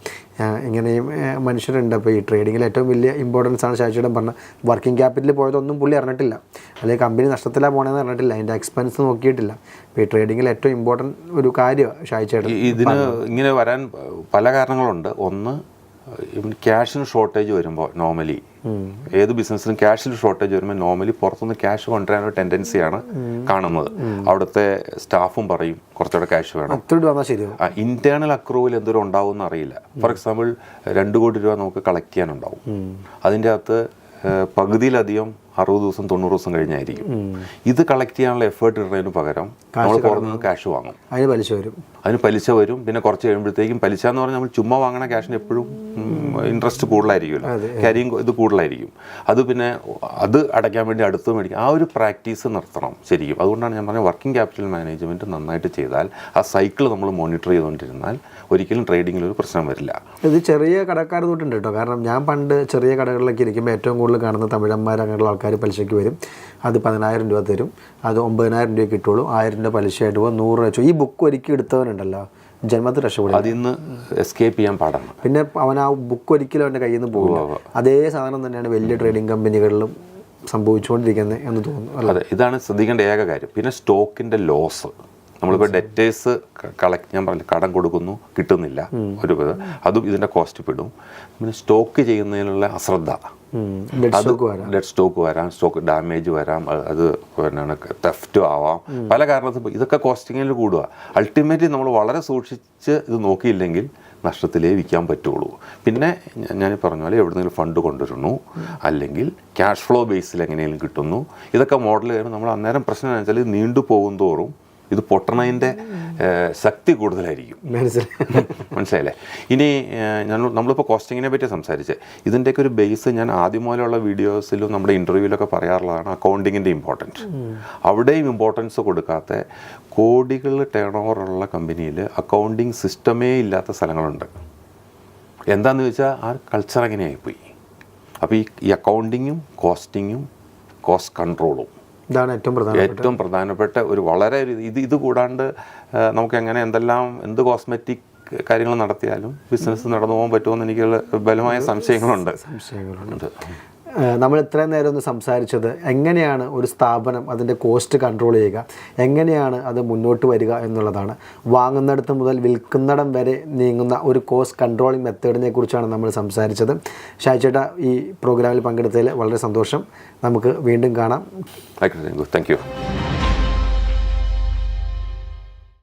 ഇങ്ങനെയും മനുഷ്യരുണ്ട്. അപ്പോൾ ഈ ട്രേഡിങ്ങിൽ ഏറ്റവും വലിയ ഇമ്പോർട്ടൻസ് ആണ് ശാശിയുടെ പറഞ്ഞ വർക്കിംഗ് ക്യാപിറ്റലിൽ പോയതൊന്നും പുള്ളി അറിഞ്ഞിട്ടില്ല. അല്ലെങ്കിൽ കമ്പനി നഷ്ടത്തിലാണ് പോകണമെന്ന് അറിഞ്ഞിട്ടില്ല. അതിന്റെ എക്സ്പെൻസ് നോക്കിയിട്ടില്ല. അപ്പോൾ ഈ ട്രേഡിങ്ങിൽ ഏറ്റവും ഇമ്പോർട്ടന്റ് ഒരു കാര്യമാണ് ഷായിച്ചേട്ടൻ ഇതിന് ഇങ്ങനെ വരാൻ പല കാരണങ്ങളുണ്ട്. ഒന്ന് ക്യാഷിന് ഷോർട്ടേജ് വരുമ്പോൾ നോർമലി ഏത് ബിസിനസ്സിലും ക്യാഷിൽ ഷോർട്ടേജ് വരുമ്പോൾ നോർമലി പുറത്തുനിന്ന് ക്യാഷ് കൊണ്ടുവരാനൊരു ടെൻഡൻസിയാണ് കാണുന്നത്. അവിടുത്തെ സ്റ്റാഫും പറയും കുറച്ചുകൂടെ ക്യാഷ് വേണം. ഇന്റേണൽ അക്രൂവൽ എന്തോ ഉണ്ടാവും അറിയില്ല. ഫോർ എക്സാമ്പിൾ രണ്ട് കോടി രൂപ നമുക്ക് കളക്ട് ചെയ്യാനുണ്ടാവും. അതിന്റെ അകത്ത് പകുതിയിലധികം അറുപത് ദിവസം തൊണ്ണൂറ് ദിവസം കഴിഞ്ഞായിരിക്കും. ഇത് കളക്ട് ചെയ്യാനുള്ള എഫേർട്ട് ഇടുന്നതിന് പകരം നമ്മൾ പുറത്തുനിന്ന് ക്യാഷ് വാങ്ങും. അതിന് പലിശ വരും. അതിന് പലിശ വരും. പിന്നെ കുറച്ച് കഴിയുമ്പോഴത്തേക്കും പലിശ എന്ന് പറഞ്ഞാൽ നമ്മൾ ചുമ്മാ വാങ്ങണ ക്യാഷിന് എപ്പോഴും ഇൻട്രസ്റ്റ് കൂടുതലായിരിക്കുമല്ലോ. കാര്യം ഇത് കൂടുതലായിരിക്കും. അത് പിന്നെ അത് അടയ്ക്കാൻ വേണ്ടി അടുത്ത് മേടിക്കും. ആ ഒരു പ്രാക്ടീസ് നിർത്തണം ശരിക്കും. അതുകൊണ്ടാണ് ഞാൻ പറഞ്ഞത് വർക്കിംഗ് ക്യാപിറ്റൽ മാനേജ്മെന്റ് നന്നായിട്ട് ചെയ്താൽ ആ സൈക്കിൾ നമ്മൾ മോണിറ്റർ ചെയ്തുകൊണ്ടിരുന്നാൽ ഒരിക്കലും ട്രേഡിങ്ങിൽ ഒരു പ്രശ്നം വരില്ല. ഇത് ചെറിയ കടക്കാർ തൊട്ടുണ്ട് കേട്ടോ. കാരണം ഞാൻ പണ്ട് ചെറിയ കടകളിലൊക്കെ ഇരിക്കുമ്പോൾ ഏറ്റവും കൂടുതൽ കാണുന്ന തമിഴന്മാർ അങ്ങനെയുള്ള ആൾക്കാർ പലിശയ്ക്ക് വരും. അത് പതിനായിരം രൂപ തരും. അത് ഒമ്പതിനായിരം രൂപ കിട്ടുള്ളൂ. ആയിരം രൂപ പലിശയായിട്ട് പോകും. നൂറ് രൂപ വെച്ചു. ഈ ബുക്ക് ഒരുക്കി എടുത്തവനുണ്ടല്ലോ. ജന്മത്തിൽ രക്ഷപ്പെടും അതിൽ നിന്ന് എസ്കേപ്പ് ചെയ്യാൻ പാടാണ്. പിന്നെ അവൻ ആ ബുക്ക് ഒരിക്കലും അവന്റെ കയ്യിൽ നിന്ന് പോകില്ല അതേ സാധനം തന്നെയാണ് വലിയ ട്രേഡിംഗ് കമ്പനികളിലും സംഭവിച്ചുകൊണ്ടിരിക്കുന്നത് എന്ന് തോന്നുന്നു അതെ ഇതാണ് ശ്രദ്ധിക്കേണ്ട ഏക കാര്യം. പിന്നെ സ്റ്റോക്കിന്റെ ലോസ് നമ്മളിപ്പോൾ ഡെറ്റേഴ്സ് കളക്ട് ഞാൻ പറഞ്ഞു കടം കൊടുക്കുന്നു കിട്ടുന്നില്ല ഒരു അതും ഇതിന്റെ കോസ്റ്റ് പെടും പിന്നെ സ്റ്റോക്ക് ചെയ്യുന്നതിനുള്ള അശ്രദ്ധ. അത് സ്റ്റോക്ക് വരാം. ഡെഡ് സ്റ്റോക്ക് വരാം സ്റ്റോക്ക് ഡാമേജ് വരാം അത് പിന്നെ തെഫ്റ്റ് ആവാം. പല കാരണത്തിൽ ഇതൊക്കെ കോസ്റ്റിങ്ങിൽ കൂടുക അൾട്ടിമേറ്റ്ലി നമ്മൾ വളരെ സൂക്ഷിച്ച് ഇത് നോക്കിയില്ലെങ്കിൽ നഷ്ടത്തിലേ വിൽക്കാൻ പറ്റുള്ളൂ. പിന്നെ ഞാൻ പറഞ്ഞ പോലെ എവിടെന്നെങ്കിലും ഫണ്ട് കൊണ്ടുവരുന്നു അല്ലെങ്കിൽ ക്യാഷ് ഫ്ലോ ബേസിൽ എങ്ങനെയെങ്കിലും കിട്ടുന്നു. ഇതൊക്കെ മോഡൽ ചെയ്യുമ്പോൾ നമ്മൾ അന്നേരം പ്രശ്നം എന്ന് വെച്ചാൽ നീണ്ടു പോകും തോറും ഇത് പൊട്ടണതിന്റെ ശക്തി കൂടുതലായിരിക്കും. മനസ്സിലായി. മനസ്സിലായില്ലേ? ഇനി ഞാൻ നമ്മളിപ്പോൾ കോസ്റ്റിങ്ങിനെ പറ്റി സംസാരിച്ച്. ഇതിന്റെയൊക്കെ ഒരു ബേസ് ഞാൻ ആദ്യം മുതലുള്ള വീഡിയോസിലും നമ്മുടെ ഇന്റർവ്യൂവിലൊക്കെ പറയാറുള്ളതാണ് അക്കൗണ്ടിങ്ങിന്റെ ഇമ്പോർട്ടൻസ്. അവിടെയും ഇമ്പോർട്ടൻസ് കൊടുക്കാത്ത കോടികൾ ടേൺ ഓവറുള്ള കമ്പനിയിൽ അക്കൗണ്ടിങ് സിസ്റ്റമേ ഇല്ലാത്ത സ്ഥലങ്ങളുണ്ട്. എന്താണെന്ന് വെച്ചാൽ ആ കൾച്ചർ അങ്ങനെയായിപ്പോയി. അപ്പോൾ ഈ അക്കൗണ്ടിങ്ങും കോസ്റ്റിങ്ങും കോസ്റ്റ് കൺട്രോളും ഇതാണ് ഏറ്റവും പ്രധാനപ്പെട്ട ഏറ്റവും പ്രധാനപ്പെട്ട ഒരു വളരെ ഒരു ഇത് ഇത് കൂടാണ്ട് നമുക്ക് എങ്ങനെ എന്തെല്ലാം എന്ത് കോസ്മെറ്റിക് കാര്യങ്ങൾ നടത്തിയാലും ബിസിനസ് നടന്നു പോകാൻ പറ്റുമെന്ന് എനിക്കുള്ള ബലമായ സംശയങ്ങളുണ്ട്. സംശയങ്ങളുണ്ട്. നമ്മൾ ഇത്രയും നേരം ഒന്ന് സംസാരിച്ചത് എങ്ങനെയാണ് ഒരു സ്ഥാപനം അതിന്റെ കോസ്റ്റ് കൺട്രോൾ ചെയ്യുക എങ്ങനെയാണ് അത് മുന്നോട്ട് വരിക എന്നുള്ളതാണ്. വാങ്ങുന്നിടത്ത് മുതൽ വിൽക്കുന്നിടം വരെ നീങ്ങുന്ന ഒരു കോസ്റ്റ് കൺട്രോളിംഗ് മെത്തേഡിനെ കുറിച്ചാണ് നമ്മൾ സംസാരിച്ചത്. ഷായിച്ചേട്ട ഈ പ്രോഗ്രാമിൽ പങ്കെടുത്തതിൽ വളരെ സന്തോഷം. നമുക്ക് വീണ്ടും കാണാം. Thank you